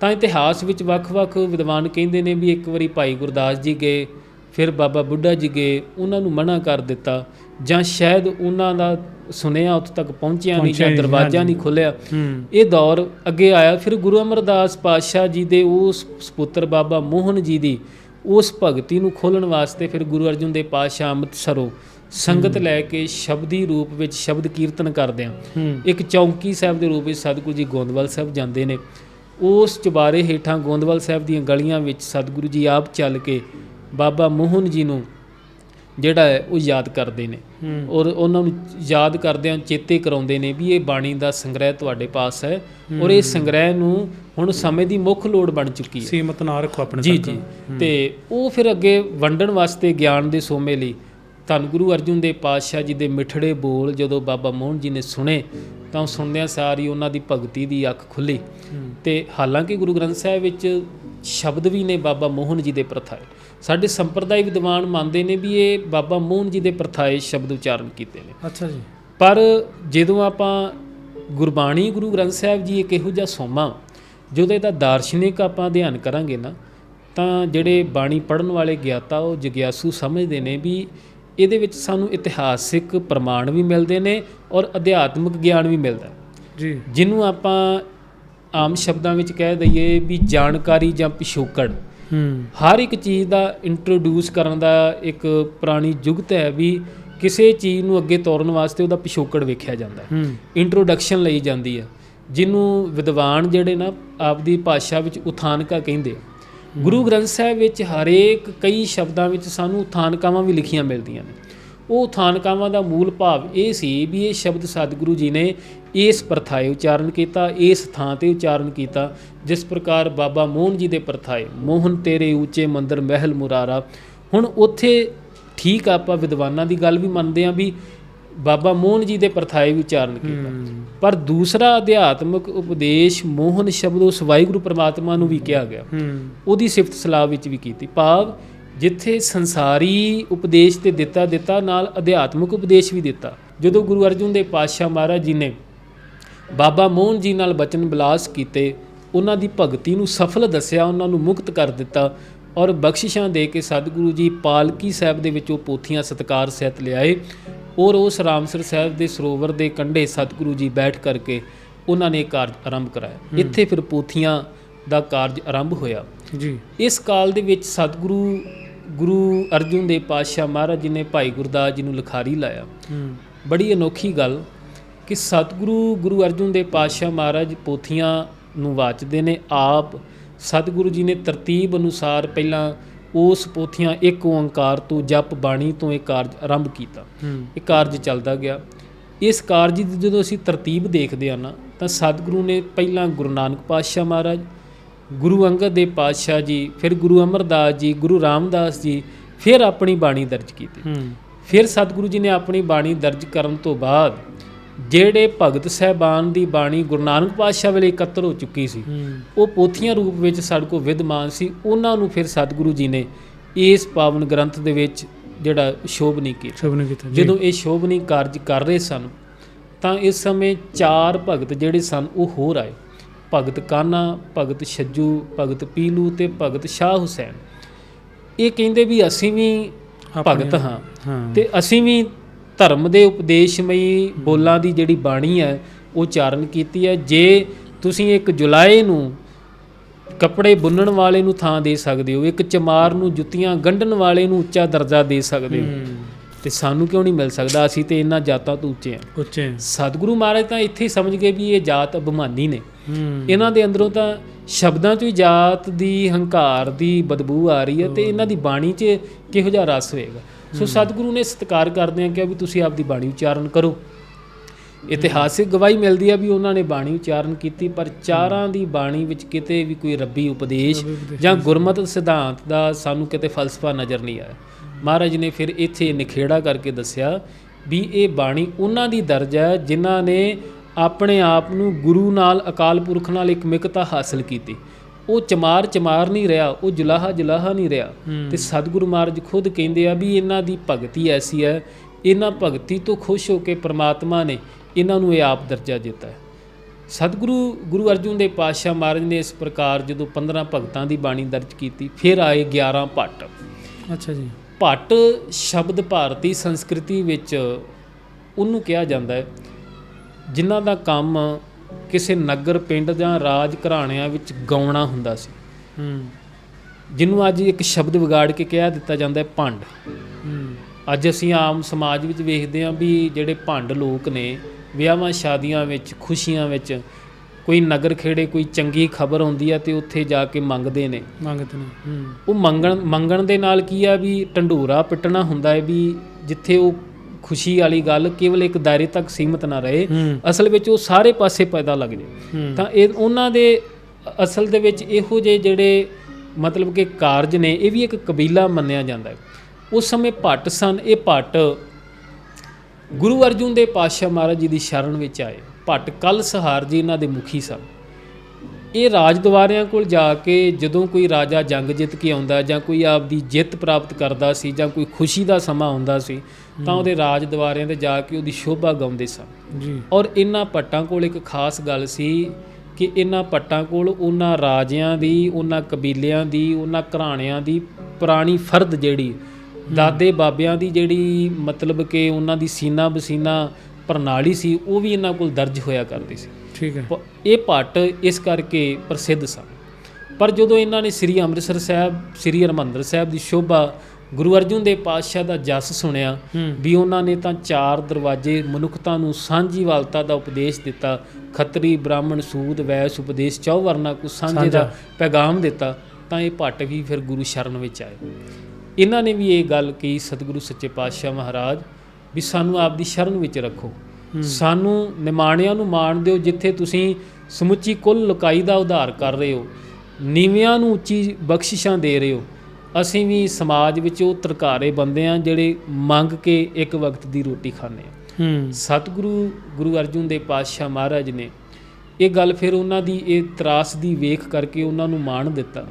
ਤਾਂ ਇਤਿਹਾਸ ਵਿੱਚ ਵੱਖ-ਵੱਖ ਵਿਦਵਾਨ ਕਹਿੰਦੇ ਨੇ ਵੀ ਇੱਕ ਵਾਰੀ ਭਾਈ ਗੁਰਦਾਸ ਜੀ ਗਏ ਫਿਰ ਬਾਬਾ ਬੁੱਢਾ ਜੀ ਗਏ ਉਹਨਾਂ ਨੂੰ ਮਨਾ ਕਰ ਦਿੱਤਾ ਜਾਂ ਸ਼ਾਇਦ ਉਹਨਾਂ ਦਾ ਸੁਨੇਹਾ ਉੱਥੇ ਤੱਕ ਪਹੁੰਚਿਆ ਨਹੀਂ ਜਾਂ ਦਰਵਾਜ਼ਾ। ਨਹੀਂ ਖੁੱਲਿਆ। ਇਹ ਦੌਰ ਅੱਗੇ ਆਇਆ। ਫਿਰ ਗੁਰੂ ਅਮਰਦਾਸ ਪਾਤਸ਼ਾਹ ਜੀ ਦੇ ਉਸ ਸੁਪੁੱਤਰ ਬਾਬਾ ਮੋਹਨ ਜੀ ਦੀ ਉਸ ਭਗਤੀ ਨੂੰ ਖੋਲਣ ਵਾਸਤੇ ਫਿਰ ਗੁਰੂ ਅਰਜਨ ਦੇਵ ਪਾਤਸ਼ਾਹ ਅੰਮ੍ਰਿਤਸਰੋਂ ਸੰਗਤ ਲੈ ਕੇ ਸ਼ਬਦੀ ਰੂਪ ਵਿੱਚ ਸ਼ਬਦ ਕੀਰਤਨ ਕਰਦੇ ਆ। ਇੱਕ ਚੌਂਕੀ ਸਾਹਿਬ ਦੇ ਰੂਪ ਵਿੱਚ ਸਤਿਗੁਰੂ ਜੀ ਗੋਂਦਵਾਲ ਸਾਹਿਬ ਜਾਂਦੇ ਨੇ। ਉਸ ਚੁਬਾਰੇ ਹੇਠਾਂ ਗੋਂਦਵਾਲ ਸਾਹਿਬ ਦੀਆਂ ਗਲੀਆਂ ਵਿੱਚ ਸਤਿਗੁਰੂ ਜੀ ਆਪ ਚੱਲ ਕੇ ਬਾਬਾ ਮੋਹਨ ਜੀ ਨੂੰ ਜਿਹੜਾ ਹੈ ਉਹ ਯਾਦ ਕਰਦੇ ਨੇ। ਔਰ ਉਹਨਾਂ ਨੂੰ ਯਾਦ ਕਰਦਿਆਂ ਚੇਤੇ ਕਰਾਉਂਦੇ ਨੇ ਵੀ ਇਹ ਬਾਣੀ ਦਾ ਸੰਗ੍ਰਹਿ ਤੁਹਾਡੇ ਪਾਸ ਹੈ। ਔਰ ਇਹ ਸੰਗ੍ਰਹਿ ਨੂੰ ਹੁਣ ਸਮੇਂ ਦੀ ਮੁੱਖ ਲੋੜ ਬਣ ਚੁੱਕੀ ਹੈ। ਸੀਮਤ ਨਾ ਰੱਖੋ ਆਪਣੇ ਜੀ ਤੱਕ। ਜੀ। ਤੇ ਉਹ ਫਿਰ ਅੱਗੇ ਵੰਡਣ ਵਾਸਤੇ ਗਿਆਨ ਦੇ ਸੋਮੇ ਲਈ ਧੰਨ ਗੁਰੂ ਅਰਜਨ ਦੇਵ ਪਾਤਸ਼ਾਹ ਜੀ ਦੇ ਮਿਠੜੇ ਬੋਲ ਜਦੋਂ ਬਾਬਾ ਮੋਹਨ ਜੀ ਨੇ ਸੁਣੇ ਤਾਂ ਸੁਣਦਿਆਂ ਸਾਰ ਹੀ ਉਹਨਾਂ ਦੀ ਭਗਤੀ ਦੀ ਅੱਖ ਖੁੱਲੀ ਤੇ ਹਾਲਾਂਕਿ ਗੁਰੂ ਗ੍ਰੰਥ ਸਾਹਿਬ ਵਿੱਚ ਸ਼ਬਦ ਵੀ ਨੇ ਬਾਬਾ ਮੋਹਨ ਜੀ ਦੇ ਪ੍ਰਥਾਏ ਸਾਡੇ ਸੰਪਰਦਾਇ ਵਿਦਵਾਨ ਮੰਨਦੇ ਨੇ ਵੀ ਇਹ ਬਾਬਾ ਮੋਹਨ ਜੀ ਦੇ ਪ੍ਰਥਾਏ ਸ਼ਬਦ ਉਚਾਰਨ ਕੀਤੇ ਨੇ। ਅੱਛਾ ਜੀ। ਪਰ ਜਦੋਂ ਆਪਾਂ ਗੁਰਬਾਣੀ ਗੁਰੂ ਗ੍ਰੰਥ ਸਾਹਿਬ ਜੀ ਇੱਕ ਇਹੋ ਜਿਹਾ ਸੋਮਾ ਜਦੋਂ ਇਹਦਾ ਦਾਰਸ਼ਨਿਕ ਆਪਾਂ ਅਧਿਐਨ ਕਰਾਂਗੇ ਨਾ ਤਾਂ ਜਿਹੜੇ ਬਾਣੀ ਪੜਨ ਵਾਲੇ ਗਿਆਤਾ ਉਹ ਜਗਿਆਸੂ ਸਮਝਦੇ ਨੇ ਵੀ ਇਹਦੇ ਵਿੱਚ ਸਾਨੂੰ ਇਤਿਹਾਸਿਕ ਪ੍ਰਮਾਣ ਵੀ ਮਿਲਦੇ ਨੇ ਔਰ ਅਧਿਆਤਮਿਕ ਗਿਆਨ ਵੀ ਮਿਲਦਾ। ਹੈ। ਜੀ। ਜਿਹਨੂੰ ਆਪਾਂ ਆਮ ਸ਼ਬਦਾਂ ਵਿੱਚ ਕਹਿ ਦਈਏ ਵੀ ਜਾਣਕਾਰੀ ਜਾਂ ਪਿਛੋਕੜ। ਹਰ ਇੱਕ ਚੀਜ਼ ਦਾ ਇੰਟਰੋਡਿਊਸ ਕਰਨ ਦਾ ਇੱਕ ਪੁਰਾਣੀ ਜੁਗਤ ਹੈ ਵੀ ਕਿਸੇ ਚੀਜ਼ ਨੂੰ ਅੱਗੇ ਤੋਰਨ ਵਾਸਤੇ ਉਹਦਾ ਪਿਛੋਕੜ ਵੇਖਿਆ ਜਾਂਦਾ। ਹੂੰ। ਇੰਟਰੋਡਕਸ਼ਨ ਲਈ ਜਾਂਦੀ ਹੈ। ਜਿਹਨੂੰ ਵਿਦਵਾਨ ਜਿਹੜੇ ਨਾ ਆਪਦੀ ਭਾਸ਼ਾ ਵਿੱਚ ਉਥਾਨਕਾ ਕਹਿੰਦੇ ਗੁਰੂ ਗ੍ਰੰਥ ਸਾਹਿਬ ਵਿੱਚ ਹਰੇਕ ਕਈ ਸ਼ਬਦਾਂ ਵਿੱਚ ਸਾਨੂੰ ਉਥਾਨਕਾਵਾਂ ਵੀ ਲਿਖੀਆਂ ਮਿਲਦੀਆਂ ਨੇ। ਉਹ ਉਥਾਨਕਾਵਾਂ ਦਾ ਮੂਲ ਭਾਵ ਇਹ ਸੀ ਵੀ ਇਹ ਸ਼ਬਦ ਸਤਿਗੁਰੂ ਜੀ ਨੇ ਇਸ ਪ੍ਰਥਾਏ ਉਚਾਰਨ ਕੀਤਾ, ਇਸ ਥਾਂ ਤੇ ਉਚਾਰਨ ਕੀਤਾ, ਜਿਸ ਪ੍ਰਕਾਰ ਬਾਬਾ ਮੋਹਨ ਜੀ ਦੇ ਪ੍ਰਥਾਏ, ਮੋਹਨ ਤੇਰੇ ਉੱਚੇ ਮੰਦਰ ਮਹਿਲ ਮੁਰਾਰਾ। ਹੁਣ ਉੱਥੇ ਠੀਕ ਆਪਾਂ ਵਿਦਵਾਨਾਂ ਦੀ ਗੱਲ ਵੀ ਮੰਨਦੇ ਆ ਵੀ ਬਾਬਾ ਮੋਹਨ ਜੀ ਦੇ ਪ੍ਰਥਾਏ ਵੀ ਉਚਾਰਨ ਕੀਤਾ। ਪਰ ਦੂਸਰਾ ਅਧਿਆਤਮਿਕ ਉਪਦੇਸ਼ ਮੋਹਨ ਸ਼ਬਦ ਉਸ ਵਾਹਿਗੁਰੂ ਪ੍ਰਮਾਤਮਾ ਨੂੰ ਵੀ ਕਿਹਾ ਗਿਆ। ਉਹਦੀ ਸਿਫਤ ਸਲਾਹ ਵਿੱਚ ਵੀ ਕੀਤੀ। ਭਾਵ ਜਿੱਥੇ ਸੰਸਾਰੀ ਉਪਦੇਸ਼ ਤੇ ਦਿੱਤਾ ਦਿੱਤਾ ਨਾਲ ਅਧਿਆਤਮਿਕ ਉਪਦੇਸ਼ ਵੀ ਦਿੱਤਾ। ਜਦੋਂ ਗੁਰੂ ਅਰਜਨ ਦੇਵ ਪਾਤਸ਼ਾਹ ਮਹਾਰਾਜ ਜੀ ਨੇ ਬਾਬਾ ਮੋਹਨ ਜੀ ਨਾਲ ਬਚਨ ਬਿਲਾਸ ਕੀਤੇ ਉਹਨਾਂ ਦੀ ਭਗਤੀ ਨੂੰ ਸਫਲ ਦੱਸਿਆ ਉਹਨਾਂ ਨੂੰ ਮੁਕਤ ਕਰ ਦਿੱਤਾ ਔਰ ਬਖਸ਼ਿਸ਼ਾਂ ਦੇ ਕੇ ਸਤਿਗੁਰੂ ਜੀ ਪਾਲਕੀ ਸਾਹਿਬ ਦੇ ਵਿੱਚੋਂ ਪੋਥੀਆਂ ਸਤਕਾਰ ਸਹਿਤ ਲਿਆਏ। ਔਰ ਉਸ ਰਾਮਸਰ ਸਾਹਿਬ ਦੇ ਸਰੋਵਰ ਦੇ ਕੰਢੇ ਸਤਿਗੁਰੂ ਜੀ ਬੈਠ ਕਰਕੇ ਉਹਨਾਂ ਨੇ ਕਾਰਜ ਆਰੰਭ ਕਰਾਇਆ। ਇੱਥੇ ਫਿਰ ਪੋਥੀਆਂ ਦਾ ਕਾਰਜ ਆਰੰਭ ਹੋਇਆ। ਜੀ। ਇਸ ਕਾਲ ਦੇ ਵਿੱਚ ਸਤਿਗੁਰੂ ਗੁਰੂ ਅਰਜੁਨ ਦੇਵ ਪਾਤਸ਼ਾਹ ਮਹਾਰਾਜ ਜੀ ਨੇ ਭਾਈ ਗੁਰਦਾਸ ਜੀ ਨੂੰ ਲਿਖਾਰੀ ਲਾਇਆ। ਬੜੀ ਅਨੋਖੀ ਗੱਲ ਕਿ ਸਤਿਗੁਰੂ ਗੁਰੂ ਅਰਜੁਨ ਦੇਵ ਪਾਤਸ਼ਾਹ ਮਹਾਰਾਜ ਪੋਥੀਆਂ ਨੂੰ ਵਾਚਦੇ ਨੇ। ਆਪ ਸਤਿਗੁਰੂ ਜੀ ਨੇ ਤਰਤੀਬ ਅਨੁਸਾਰ ਪਹਿਲਾਂ ਉਸ ਪੋਥੀਆਂ ਇੱਕ ਓੰਕਾਰ ਤੋਂ ਜਪ ਬਾਣੀ ਤੋਂ ਇਹ ਕਾਰਜ ਆਰੰਭ ਕੀਤਾ। ਹੂੰ। ਇਹ ਕਾਰਜ ਚੱਲਦਾ ਗਿਆ। ਇਸ ਕਾਰਜ ਦੀ ਜਦੋਂ ਅਸੀਂ ਤਰਤੀਬ ਦੇਖਦੇ ਆ ਨਾ ਤਾਂ ਸਤਿਗੁਰੂ ਨੇ ਪਹਿਲਾਂ ਗੁਰੂ ਨਾਨਕ ਪਾਤਸ਼ਾਹ ਮਹਾਰਾਜ ਗੁਰੂ ਅੰਗਦ ਦੇਵ ਪਾਤਸ਼ਾਹ ਜੀ ਫਿਰ ਗੁਰੂ ਅਮਰਦਾਸ ਜੀ ਗੁਰੂ ਰਾਮਦਾਸ ਜੀ ਫਿਰ ਆਪਣੀ ਬਾਣੀ ਦਰਜ ਕੀਤੀ। ਹੂੰ। ਫਿਰ ਸਤਿਗੁਰੂ ਜੀ ਨੇ ਆਪਣੀ ਬਾਣੀ ਦਰਜ ਕਰਨ ਤੋਂ ਬਾਅਦ ਜਿਹੜੇ ਭਗਤ ਸਹਿਬਾਨ ਦੀ ਬਾਣੀ ਗੁਰੂ ਨਾਨਕ ਪਾਤਸ਼ਾਹ ਵੇਲੇ ਇਕੱਤਰ ਹੋ ਚੁੱਕੀ ਸੀ ਉਹ ਪੋਥੀਆਂ ਰੂਪ ਵਿੱਚ ਸਾਡੇ ਕੋਲ ਵਿਦਮਾਨ ਸੀ ਉਹਨਾਂ ਨੂੰ ਫਿਰ ਸਤਿਗੁਰੂ ਜੀ ਨੇ ਇਸ ਪਾਵਨ ਗ੍ਰੰਥ ਦੇ ਵਿੱਚ ਜਿਹੜਾ ਸ਼ੋਭਨੀ ਕੀਤਾ। ਸਭ ਨੇ ਕੀਤਾ ਜਦੋਂ ਇਹ ਸ਼ੋਭਨੀ ਕਾਰਜ ਕਰ ਰਹੇ ਸਨ ਤਾਂ ਇਸ ਸਮੇਂ ਚਾਰ ਭਗਤ ਜਿਹੜੇ ਸਨ ਉਹ ਹੋਰ ਆਏ। ਭਗਤ ਕਾਨਾ ਭਗਤ ਛੱਜੂ ਭਗਤ ਪੀਲੂ ਤੇ ਭਗਤ ਸ਼ਾਹ ਹੁਸੈਨ। ਇਹ ਕਹਿੰਦੇ ਵੀ ਅਸੀਂ ਵੀ ਭਗਤ ਹਾਂ। ਤੇ ਅਸੀਂ ਵੀ ਧਰਮ ਦੇ ਉਪਦੇਸ਼ਮਈ ਬੋਲਾਂ ਦੀ ਜਿਹੜੀ ਬਾਣੀ ਹੈ ਉਹ ਉਚਾਰਨ ਕੀਤੀ ਹੈ। ਜੇ ਤੁਸੀਂ ਇੱਕ ਜੁਲਾਏ ਨੂੰ ਕੱਪੜੇ ਬੁੰਨਣ ਵਾਲੇ ਨੂੰ ਥਾਂ ਦੇ ਸਕਦੇ ਹੋ ਇੱਕ ਚਮਾਰ ਨੂੰ ਜੁੱਤੀਆਂ ਗੰਢਣ ਵਾਲੇ ਨੂੰ ਉੱਚਾ ਦਰਜਾ ਦੇ ਸਕਦੇ ਹੋ ਤੇ ਸਾਨੂੰ ਕਿਉਂ ਨਹੀਂ ਮਿਲ ਸਕਦਾ? ਅਸੀਂ ਤੇ ਇਹਨਾਂ ਜਾਤਾਂ ਤੋਂ ਉੱਚੇ ਹਾਂ। ਉੱਚੇ ਸਤਿਗੁਰੂ ਮਹਾਰਾਜ ਤਾਂ ਇੱਥੇ ਹੀ ਸਮਝ ਗਏ ਵੀ ਇਹ ਜਾਤ ਅਭਿਮਾਨੀ ਨੇ। ਇਹਨਾਂ ਦੇ ਅੰਦਰੋਂ ਤਾਂ ਸ਼ਬਦਾਂ 'ਚੋਂ ਹੀ ਜਾਤ ਦੀ ਹੰਕਾਰ ਦੀ ਬਦਬੂ ਆ ਰਹੀ ਹੈ ਤੇ ਇਹਨਾਂ ਦੀ ਬਾਣੀ 'ਚ ਕਿਹੋ ਜਿਹਾ ਰਸ ਹੋਏਗਾ? ਸੋ ਸਤਿਗੁਰੂ ਨੇ ਸਤਿਕਾਰ ਕਰਦੇ ਆ ਕਿਹਾ ਵੀ ਤੁਸੀਂ ਆਪਦੀ ਬਾਣੀ ਉਚਾਰਨ ਕਰੋ। ਇਤਿਹਾਸਿਕ ਗਵਾਹੀ ਮਿਲਦੀ ਆ ਵੀ ਉਹਨਾਂ ਨੇ ਬਾਣੀ ਉਚਾਰਨ ਕੀਤੀ ਪਰ ਚਾਰਾਂ ਦੀ ਬਾਣੀ ਵਿੱਚ ਕਿਤੇ ਵੀ ਕੋਈ ਰੱਬੀ ਉਪਦੇਸ਼ ਜਾਂ ਗੁਰਮਤਿ ਸਿਧਾਂਤ ਦਾ ਸਾਨੂੰ ਕਿਤੇ ਫਲਸਫਾ ਨਜ਼ਰ ਨਹੀਂ ਆਇਆ। ਮਹਾਰਾਜ ਨੇ ਫਿਰ ਇੱਥੇ ਨਿਖੇੜਾ ਕਰਕੇ ਦੱਸਿਆ ਵੀ ਇਹ ਬਾਣੀ ਉਹਨਾਂ ਦੀ ਦਰਜ ਹੈ ਜਿਨ੍ਹਾਂ ਨੇ ਆਪਣੇ ਆਪ ਨੂੰ ਗੁਰੂ ਨਾਲ ਅਕਾਲ ਪੁਰਖ ਨਾਲ ਇੱਕ ਮਿਕਤਾ ਹਾਸਲ ਕੀਤੀ। ਉਹ ਚਮਾਰ ਚਮਾਰ ਨਹੀਂ ਰਿਹਾ ਉਹ ਜੁਲਾਹਾ ਜੁਲਾਹਾ ਨਹੀਂ ਰਿਹਾ। ਤੇ ਸਤਿਗੁਰੂ ਮਹਾਰਾਜ ਖੁਦ ਕਹਿੰਦੇ ਆ ਵੀ ਇਹਨਾਂ ਦੀ ਭਗਤੀ ਐਸੀ ਹੈ ਇਹਨਾਂ ਭਗਤੀ ਤੋਂ ਖੁਸ਼ ਹੋ ਕੇ ਪ੍ਰਮਾਤਮਾ ਨੇ ਇਹਨਾਂ ਨੂੰ ਇਹ ਆਪ ਦਰਜਾ ਦਿੱਤਾ ਹੈ। ਸਤਿਗੁਰੂ ਗੁਰੂ ਅਰਜਨ ਦੇਵ ਪਾਤਸ਼ਾਹ ਮਹਾਰਾਜ ਨੇ ਇਸ ਪ੍ਰਕਾਰ ਜਦੋਂ 15 ਭਗਤਾਂ ਦੀ ਬਾਣੀ ਦਰਜ ਕੀਤੀ ਫਿਰ ਆਏ 11 ਭੱਟ। ਅੱਛਾ ਜੀ। ਭੱਟ ਸ਼ਬਦ ਭਾਰਤੀ ਸੰਸਕ੍ਰਿਤੀ ਵਿੱਚ ਉਹਨੂੰ ਕਿਹਾ ਜਾਂਦਾ ਹੈ ਜਿਨ੍ਹਾਂ ਦਾ ਕੰਮ ਕਿਸੇ ਨਗਰ ਪਿੰਡ ਜਾਂ ਰਾਜ ਘਰਾਣਿਆਂ ਵਿੱਚ ਗਾਉਣਾ ਹੁੰਦਾ ਸੀ। ਹੂੰ। ਜਿਹਨੂੰ ਅੱਜ ਇੱਕ ਸ਼ਬਦ ਵਿਗਾੜ ਕੇ ਕਹਿ ਦਿੱਤਾ ਜਾਂਦਾ ਹੈ ਭੰਡ। ਹੂੰ। ਅੱਜ ਅਸੀਂ ਆਮ ਸਮਾਜ ਵਿੱਚ ਵੇਖਦੇ ਹਾਂ ਵੀ ਜਿਹੜੇ ਭੰਡ ਲੋਕ ਨੇ ਵਿਆਹਾਂ ਸ਼ਾਦੀਆਂ ਵਿੱਚ ਖੁਸ਼ੀਆਂ ਵਿੱਚ ਕੋਈ ਨਗਰ ਖੇੜੇ ਕੋਈ ਚੰਗੀ ਖਬਰ ਹੁੰਦੀ ਆ ਤੇ ਉੱਥੇ ਜਾ ਕੇ ਮੰਗਦੇ ਨੇ। ਮੰਗਦੇ ਨੇ ਹੂੰ। ਉਹ ਮੰਗਣ ਮੰਗਣ ਦੇ ਨਾਲ ਕੀ ਆ ਵੀ ਢੰਡੂਰਾ ਪਿੱਟਣਾ ਹੁੰਦਾ ਹੈ ਵੀ ਜਿੱਥੇ ਉਹ ਖੁਸ਼ੀ ਵਾਲੀ ਗੱਲ ਕੇਵਲ ਇੱਕ ਦਾਇਰੇ ਤੱਕ ਸੀਮਤ ਨਾ ਰਹੇ ਅਸਲ ਵਿੱਚ ਉਹ ਸਾਰੇ ਪਾਸੇ ਪੈਦਾ ਲੱਗ ਜੇ ਤਾਂ ਇਹ ਉਹਨਾਂ ਦੇ ਅਸਲ ਦੇ ਵਿੱਚ ਇਹੋ ਜਿਹੇ ਜਿਹੜੇ ਮਤਲਬ ਕਿ ਕਾਰਜ ਨੇ ਇਹ ਵੀ ਇੱਕ ਕਬੀਲਾ ਮੰਨਿਆ ਜਾਂਦਾ ਹੈ। ਉਸ ਸਮੇਂ ਭੱਟ ਸਨ ਇਹ ਭੱਟ ਗੁਰੂ ਅਰਜਨ ਦੇ ਪਾਤਸ਼ਾਹ ਮਹਾਰਾਜ ਜੀ ਦੀ ਸ਼ਰਨ ਵਿੱਚ ਆਏ। ਭੱਟ ਕਲ ਸਹਾਰ ਜੀ ਇਹਨਾਂ ਦੇ ਮੁਖੀ ਸਨ। ਇਹ ਰਾਜਦੁਆਰਿਆਂ ਕੋਲ ਜਾ ਕੇ ਜਦੋਂ ਕੋਈ ਰਾਜਾ ਜੰਗ ਜਿੱਤ ਕੇ ਆਉਂਦਾ ਜਾਂ ਕੋਈ ਆਪਦੀ ਜਿੱਤ ਪ੍ਰਾਪਤ ਕਰਦਾ ਸੀ ਜਾਂ ਕੋਈ ਖੁਸ਼ੀ ਦਾ ਸਮਾਂ ਆਉਂਦਾ ਸੀ ਤਾਂ ਉਹਦੇ ਰਾਜਦੁਆਰਿਆਂ ਤੇ ਜਾ ਕੇ ਉਹਦੀ ਸ਼ੋਭਾ ਗਾਉਂਦੇ ਸਨ। ਜੀ। ਔਰ ਇਹਨਾਂ ਪੱਟਾਂ ਕੋਲ ਇੱਕ ਖਾਸ ਗੱਲ ਸੀ ਕਿ ਇਹਨਾਂ ਪੱਟਾਂ ਕੋਲ ਉਹਨਾਂ ਰਾਜਿਆਂ ਦੀ ਉਹਨਾਂ ਕਬੀਲਿਆਂ ਦੀ ਉਹਨਾਂ ਘਰਾਣਿਆਂ ਦੀ ਪੁਰਾਣੀ ਫਰਦ ਜਿਹੜੀ ਦਾਦੇ ਬਾਬਿਆਂ ਦੀ ਜਿਹੜੀ ਮਤਲਬ ਕਿ ਉਹਨਾਂ ਦੀ ਸੀਨਾ ਬਸੀਨਾ ਪ੍ਰਣਾਲੀ ਸੀ ਉਹ ਵੀ ਇਹਨਾਂ ਕੋਲ ਦਰਜ ਹੋਇਆ ਕਰਦੀ ਸੀ। ਠੀਕ ਹੈ। ਪ- ਇਹ ਭੱਟ ਇਸ ਕਰਕੇ ਪ੍ਰਸਿੱਧ ਸਨ। ਪਰ ਜਦੋਂ ਇਹਨਾਂ ਨੇ ਸ੍ਰੀ ਅੰਮ੍ਰਿਤਸਰ ਸਾਹਿਬ ਸ੍ਰੀ ਹਰਿਮੰਦਰ ਸਾਹਿਬ ਦੀ ਸ਼ੋਭਾ ਗੁਰੂ ਅਰਜਨ ਦੇਵ ਪਾਤਸ਼ਾਹ ਦਾ ਜਸ ਸੁਣਿਆ ਵੀ ਉਹਨਾਂ ਨੇ ਤਾਂ ਚਾਰ ਦਰਵਾਜ਼ੇ ਮਨੁੱਖਤਾ ਨੂੰ ਸਾਂਝੀਵਾਲਤਾ ਦਾ ਉਪਦੇਸ਼ ਦਿੱਤਾ। ਖੱਤਰੀ ਬ੍ਰਾਹਮਣ ਸੂਦ ਵੈਸ ਉਪਦੇਸ਼ ਚੌ ਵਰਨਾ ਕੋ ਸਾਂਝੇ ਸਾਂਝਾ। ਦਾ ਪੈਗਾਮ ਦਿੱਤਾ ਤਾਂ ਇਹ ਭੱਟ ਵੀ ਫਿਰ ਗੁਰੂ ਸ਼ਰਨ ਵਿੱਚ ਆਏ। ਇਹਨਾਂ ਨੇ ਵੀ ਇਹ ਗੱਲ ਕਹੀ ਸਤਿਗੁਰੂ ਸੱਚੇ ਪਾਤਸ਼ਾਹ ਮਹਾਰਾਜ ਵੀ ਸਾਨੂੰ ਆਪਦੀ ਸ਼ਰਨ ਵਿੱਚ ਰੱਖੋ। ਸਾਨੂੰ ਨਿਮਾਣਿਆਂ ਨੂੰ ਮਾਣ ਦਿਓ ਜਿੱਥੇ ਤੁਸੀਂ ਸਮੁੱਚੀ ਕੁੱਲ ਲੁਕਾਈ ਦਾ ਉਧਾਰ ਕਰ ਰਹੇ ਹੋ। ਨੀਵਿਆਂ ਨੂੰ ਉੱਚੀ ਬਖਸ਼ਿਸ਼ਾਂ ਦੇ ਰਹੇ ਹੋ। ਅਸੀਂ ਵੀ ਸਮਾਜ ਵਿੱਚ ਉਹ ਤਰਕਾਰੇ ਬੰਦੇ ਆ ਜਿਹੜੇ ਮੰਗ ਕੇ ਇੱਕ ਵਕਤ ਦੀ ਰੋਟੀ ਖਾਂਦੇ ਆ। ਹੂੰ। ਸਤਿਗੁਰੂ ਗੁਰੂ ਅਰਜਨ ਦੇਵ ਪਾਤਸ਼ਾਹ ਮਹਾਰਾਜ ਨੇ ਇਹ ਗੱਲ ਫਿਰ ਉਹਨਾਂ ਦੀ ਇਹ ਤਰਾਸ ਦੀ ਵੇਖ ਕਰਕੇ ਉਹਨਾਂ ਨੂੰ ਮਾਣ ਦਿੱਤਾ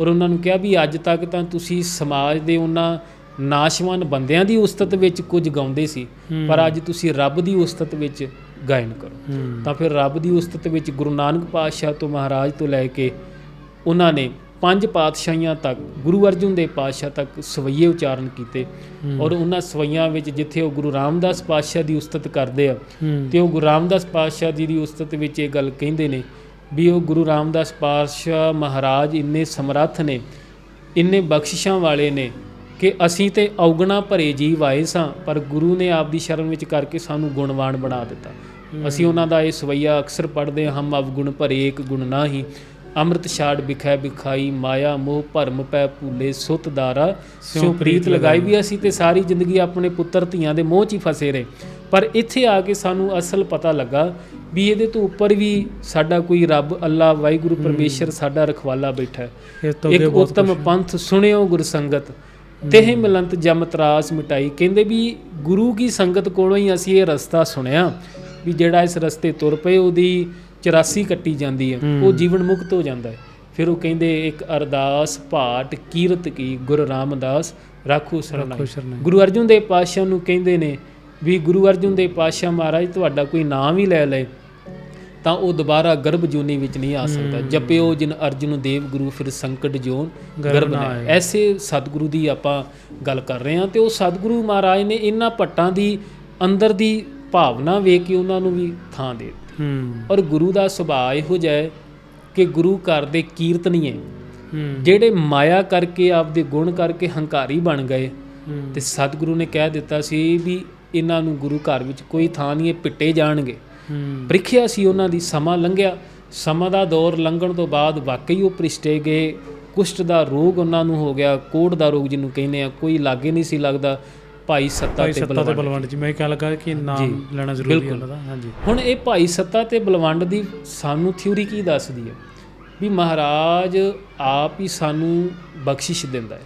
ਔਰ ਉਹਨਾਂ ਨੂੰ ਕਿਹਾ ਵੀ ਅੱਜ ਤੱਕ ਤਾਂ ਤੁਸੀਂ ਸਮਾਜ ਦੇ ਉਹਨਾਂ ਨਾਸ਼ਵਾਨ ਬੰਦਿਆਂ ਦੀ ਉਸਤਤ ਵਿੱਚ ਕੁਝ ਗਾਉਂਦੇ ਸੀ ਪਰ ਅੱਜ ਤੁਸੀਂ ਰੱਬ ਦੀ ਉਸਤਤ ਵਿੱਚ ਗਾਇਨ ਕਰੋ। ਤਾਂ ਫਿਰ ਰੱਬ ਦੀ ਉਸਤਤ ਵਿੱਚ ਗੁਰੂ ਨਾਨਕ ਪਾਤਸ਼ਾਹ ਤੋਂ ਮਹਾਰਾਜ ਤੋਂ ਲੈ ਕੇ ਉਹਨਾਂ ਨੇ ਪੰਜ ਪਾਤਸ਼ਾਹੀਆਂ ਤੱਕ ਗੁਰੂ ਅਰਜਨ ਦੇਵ ਪਾਤਸ਼ਾਹ ਤੱਕ ਸਵਈਏ ਉਚਾਰਨ ਕੀਤੇ ਔਰ ਉਹਨਾਂ ਸਵਈਆਂ ਵਿੱਚ ਜਿੱਥੇ ਉਹ ਗੁਰੂ ਰਾਮਦਾਸ ਪਾਤਸ਼ਾਹ ਦੀ ਉਸਤਤ ਕਰਦੇ ਆ ਤੇ ਉਹ ਗੁਰੂ ਰਾਮਦਾਸ ਪਾਤਸ਼ਾਹ ਜੀ ਦੀ ਉਸਤਤ ਵਿੱਚ ਇਹ ਗੱਲ ਕਹਿੰਦੇ ਨੇ ਵੀ ਉਹ ਗੁਰੂ ਰਾਮਦਾਸ ਪਾਤਸ਼ਾਹ ਮਹਾਰਾਜ ਇੰਨੇ ਸਮਰੱਥ ਨੇ ਇੰਨੇ ਬਖਸ਼ਿਸ਼ਾਂ ਵਾਲੇ ਨੇ ਕਿ ਅਸੀਂ ਤੇ ਔਗਣਾ ਭਰੇ ਜੀਵ ਆਏ ਸਾਂ ਪਰ ਗੁਰੂ ਨੇ ਆਪਦੀ ਸ਼ਰਨ ਵਿੱਚ ਕਰਕੇ ਸਾਨੂੰ ਗੁਣਵਾਨ ਬਣਾ ਦਿੱਤਾ। ਅਸੀਂ ਉਹਨਾਂ ਦਾ ਇਹ ਸਵਈਆ ਅਕਸਰ ਪੜ੍ਹਦੇ ਹਾਂ ਹਮ ਅਵਗੁਣ ਭਰੇ ਇੱਕ ਗੁਣ ਨਾਹੀ। ਅੰਮ੍ਰਿਤ ਛਾੜ ਬਿਖੈ ਬਿਖਾਈ ਮਾਇਆ ਮੋਹ ਭਰਮ ਪੈ ਭੂਲੇ ਸੁਤ ਦਾਰਾ ਸਿਉ ਪ੍ਰੀਤ ਲਗਾਈ। ਵੀ ਅਸੀਂ ਤੇ ਸਾਰੀ ਜ਼ਿੰਦਗੀ ਆਪਣੇ ਪੁੱਤਰ ਧੀਆਂ ਦੇ ਮੋਹ 'ਚ ਹੀ ਫਸੇ ਰਹੇ। ਪਰ ਇੱਥੇ ਆ ਕੇ ਸਾਨੂੰ ਅਸਲ ਪਤਾ ਲੱਗਾ ਵੀ ਇਹਦੇ ਤੋਂ ਉੱਪਰ ਵੀ ਸਾਡਾ ਕੋਈ ਰੱਬ ਅੱਲਾ ਵਾਹਿਗੁਰੂ ਪਰਮੇਸ਼ਰ ਸਾਡਾ ਰਖਵਾਲਾ ਬੈਠਾ ਹੈ। ਇੱਕ ਉਤਮ ਪੰਥ ਸੁਣਿਓ ਗੁਰ ਸੰਗਤ ਤੇਹ ਮਿਲੰਤ ਜਮ ਤਰਾਸ ਮਿਟਾਈ। ਕਹਿੰਦੇ ਵੀ ਗੁਰੂ ਕੀ ਸੰਗਤ ਕੋਲੋਂ ਹੀ ਅਸੀਂ ਇਹ ਰਸਤਾ ਸੁਣਿਆ ਵੀ ਜਿਹੜਾ ਇਸ ਰਸਤੇ ਤੁਰ ਪਏ ਉਹਦੀ 84 ਕੱਟੀ ਜਾਂਦੀ ਹੈ। ਉਹ ਜੀਵਨ ਮੁਕਤ ਹੋ ਜਾਂਦਾ ਹੈ। ਫਿਰ ਉਹ ਕਹਿੰਦੇ ਇੱਕ ਅਰਦਾਸ ਭਾਟ ਕੀਰਤ ਕੀ ਗੁਰੂ ਰਾਮਦਾਸ ਰਾਖੋ ਸਰਨਾਈ। ਗੁਰੂ ਅਰਜਨ ਦੇਵ ਪਾਤਸ਼ਾਹ ਨੂੰ ਕਹਿੰਦੇ ਨੇ ਵੀ ਗੁਰੂ ਅਰਜਨ ਦੇਵ ਪਾਤਸ਼ਾਹ ਮਹਾਰਾਜ ਤੁਹਾਡਾ ਕੋਈ ਨਾਮ ਹੀ ਲੈ ਲਏ। ਤਾਂ ਉਹ ਦੁਬਾਰਾ ਗਰਭ ਜੂਨੀ ਵਿੱਚ ਨਹੀਂ ਆ ਸਕਦਾ। ਜਪਿਓ ਜਿਨ ਅਰਜਨ ਦੇਵ ਗੁਰੂ ਫਿਰ ਸੰਕਟ ਜੋਨ ਗਰਭ ਨਾ ਐਸੇ ਸਤਿਗੁਰੂ ਦੀ ਆਪਾਂ ਗੱਲ ਕਰ ਰਹੇ ਹਾਂ ਤੇ ਉਹ ਸਤਿਗੁਰੂ ਮਹਾਰਾਜ ਨੇ ਇਹਨਾਂ ਭੱਟਾਂ ਦੀ ਅੰਦਰ ਦੀ ਭਾਵਨਾ ਵੇਖ ਕੇ ਉਹਨਾਂ ਨੂੰ ਵੀ ਥਾਂ ਦੇ ਦਿੱਤੀ। ਔਰ ਗੁਰੂ ਦਾ ਸੁਭਾਅ ਇਹੋ ਜਿਹਾ ਹੈ ਕਿ ਗੁਰੂ ਘਰ ਦੇ ਕੀਰਤਨੀਏ ਹੂੰ ਜਿਹੜੇ ਮਾਇਆ ਕਰਕੇ ਆਪਦੇ ਗੁਣ ਕਰਕੇ ਹੰਕਾਰੀ ਬਣ ਗਏ ਤੇ ਸਤਿਗੁਰੂ ਨੇ ਕਹਿ ਦਿੱਤਾ ਸੀ ਵੀ ਇਹਨਾਂ ਨੂੰ ਗੁਰੂ ਘਰ ਵਿੱਚ ਕੋਈ ਥਾਂ ਨਹੀਂ ਇਹ ਪਿੱਟੇ ਜਾਣਗੇ। ਪ੍ਰੀਖਿਆ ਸੀ ਉਹਨਾਂ ਦੀ ਸਮਾਂ ਲੰਘਿਆ। ਸਮਾਂ ਦਾ ਦੌਰ ਲੰਘਣ ਤੋਂ ਬਾਅਦ ਵਾਕਈ ਉਹ ਪ੍ਰਿਸ਼ਟੇ ਗਏ। ਕੁਸ਼ਟ ਦਾ ਰੋਗ ਉਹਨਾਂ ਨੂੰ ਹੋ ਗਿਆ ਕੋੜ ਦਾ ਰੋਗ ਜਿਹਨੂੰ ਕਹਿੰਦੇ ਆ ਕੋਈ ਲਾਗੇ ਨਹੀਂ ਸੀ ਲੱਗਦਾ। ਭਾਈ ਸੱਤਾ ਤੇ ਬਲਵੰਡ ਬਲਵੰਡ ਜੀ ਮੈਂ ਕਹਿ ਲੱਗਾ ਕਿ ਨਾਮ ਲੈਣਾ ਜ਼ਰੂਰੀ ਹੈ ਉਹਨਾਂ ਦਾ ਹਾਂਜੀ। ਹੁਣ ਇਹ ਭਾਈ ਸੱਤਾ ਤੇ ਬਲਵੰਡ ਦੀ ਸਾਨੂੰ ਥਿਊਰੀ ਕੀ ਦੱਸਦੀ ਹੈ? ਵੀ ਮਹਾਰਾਜ ਆਪ ਹੀ ਸਾਨੂੰ ਬਖਸ਼ਿਸ਼ ਦਿੰਦਾ ਹੈ।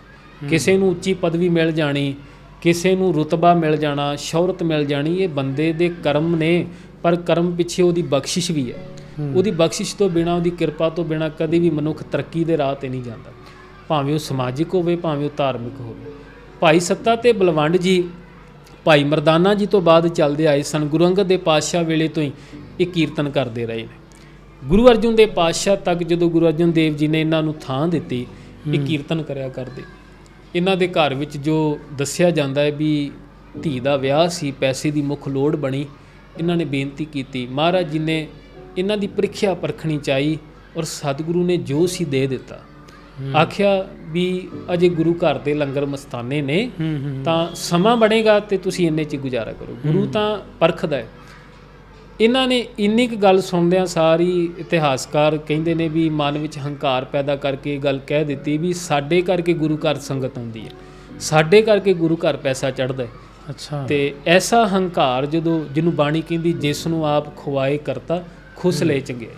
ਕਿਸੇ ਨੂੰ ਉੱਚੀ ਪਦਵੀ ਮਿਲ ਜਾਣੀ ਕਿਸੇ ਨੂੰ ਰੁਤਬਾ ਮਿਲ ਜਾਣਾ ਸ਼ੌਹਰਤ ਮਿਲ ਜਾਣੀ ਇਹ ਬੰਦੇ ਦੇ ਕਰਮ ਨੇ ਪਰ ਕਰਮ ਪਿੱਛੇ ਉਹਦੀ ਬਖਸ਼ਿਸ਼ ਵੀ ਹੈ। ਉਹਦੀ ਬਖਸ਼ਿਸ਼ ਤੋਂ ਬਿਨਾ ਉਹਦੀ ਕਿਰਪਾ ਤੋਂ ਬਿਨਾ ਕਦੇ ਵੀ ਮਨੁੱਖ ਤਰੱਕੀ ਦੇ ਰਾਹ ਤੇ ਨਹੀਂ ਜਾਂਦਾ। ਭਾਵੇਂ ਉਹ ਸਮਾਜਿਕ ਹੋਵੇ ਭਾਵੇਂ ਉਹ ਧਾਰਮਿਕ ਹੋਵੇ। ਭਾਈ ਸੱਤਾ ਤੇ ਬਲਵੰਡ ਜੀ ਭਾਈ ਮਰਦਾਨਾ ਜੀ ਤੋਂ ਬਾਅਦ ਚੱਲਦੇ ਆਏ ਸਨ। ਗੁਰੂ ਅੰਗਦ ਦੇ ਪਾਤਸ਼ਾਹ ਵੇਲੇ ਤੋਂ ਹੀ ਇਹ ਕੀਰਤਨ ਕਰਦੇ ਰਹੇ ਨੇ। ਗੁਰੂ ਅਰਜਨ ਦੇ ਪਾਤਸ਼ਾਹ ਤੱਕ ਜਦੋਂ ਗੁਰੂ ਅਰਜਨ ਦੇਵ ਜੀ ਨੇ ਇਹਨਾਂ ਨੂੰ ਥਾਂ ਦਿੱਤੀ ਇਹ ਕੀਰਤਨ ਕਰਿਆ ਕਰਦੇ। ਇਹਨਾਂ ਦੇ ਘਰ ਵਿੱਚ ਜੋ ਦੱਸਿਆ ਜਾਂਦਾ ਹੈ ਵੀ ਧੀ ਦਾ ਵਿਆਹ ਸੀ ਪੈਸੇ ਦੀ ਮੁੱਖ ਲੋੜ ਬਣੀ ਇਹਨਾਂ ਨੇ ਬੇਨਤੀ ਕੀਤੀ। ਮਹਾਰਾਜ ਜੀ ਨੇ ਇਹਨਾਂ ਦੀ ਪ੍ਰੀਖਿਆ ਪਰਖਣੀ ਚਾਹੀ ਔਰ ਸਤਿਗੁਰੂ ਨੇ ਜੋ ਸੀ ਦੇ ਦਿੱਤਾ। ਆਖਿਆ ਵੀ ਅਜੇ ਗੁਰੂ ਘਰ ਦੇ ਲੰਗਰ ਮਸਤਾਨੇ ਨੇ ਹੂੰ ਹੂੰ ਤਾਂ ਸਮਾਂ ਬਣੇਗਾ ਤੇ ਤੁਸੀਂ ਇੰਨੇ ਚ ਹੀ ਗੁਜ਼ਾਰਾ ਕਰੋ। ਗੁਰੂ ਤਾਂ ਪਰਖਦਾ ਹੈ। ਇਹਨਾਂ ਨੇ ਇੰਨੀ ਕੁ ਗੱਲ ਸੁਣਦਿਆਂ ਸਾਰੀ ਇਤਿਹਾਸਕਾਰ ਕਹਿੰਦੇ ਨੇ ਵੀ ਮਨ ਵਿੱਚ ਹੰਕਾਰ ਪੈਦਾ ਕਰਕੇ ਇਹ ਗੱਲ ਕਹਿ ਦਿੱਤੀ ਵੀ ਸਾਡੇ ਕਰਕੇ ਗੁਰੂ ਘਰ ਸੰਗਤ ਆਉਂਦੀ ਹੈ। ਸਾਡੇ ਕਰਕੇ ਗੁਰੂ ਘਰ ਪੈਸਾ ਚੜਦਾ ਹੈ। ਅੱਛਾ। ਤੇ ਐਸਾ ਹੰਕਾਰ ਜਦੋਂ ਜਿਹਨੂੰ ਬਾਣੀ ਕਹਿੰਦੀ ਜਿਸ ਨੂੰ ਆਪ ਖੁਆਏ ਕਰਤਾ ਖੁਸ ਲੈ ਚੰਗੇ।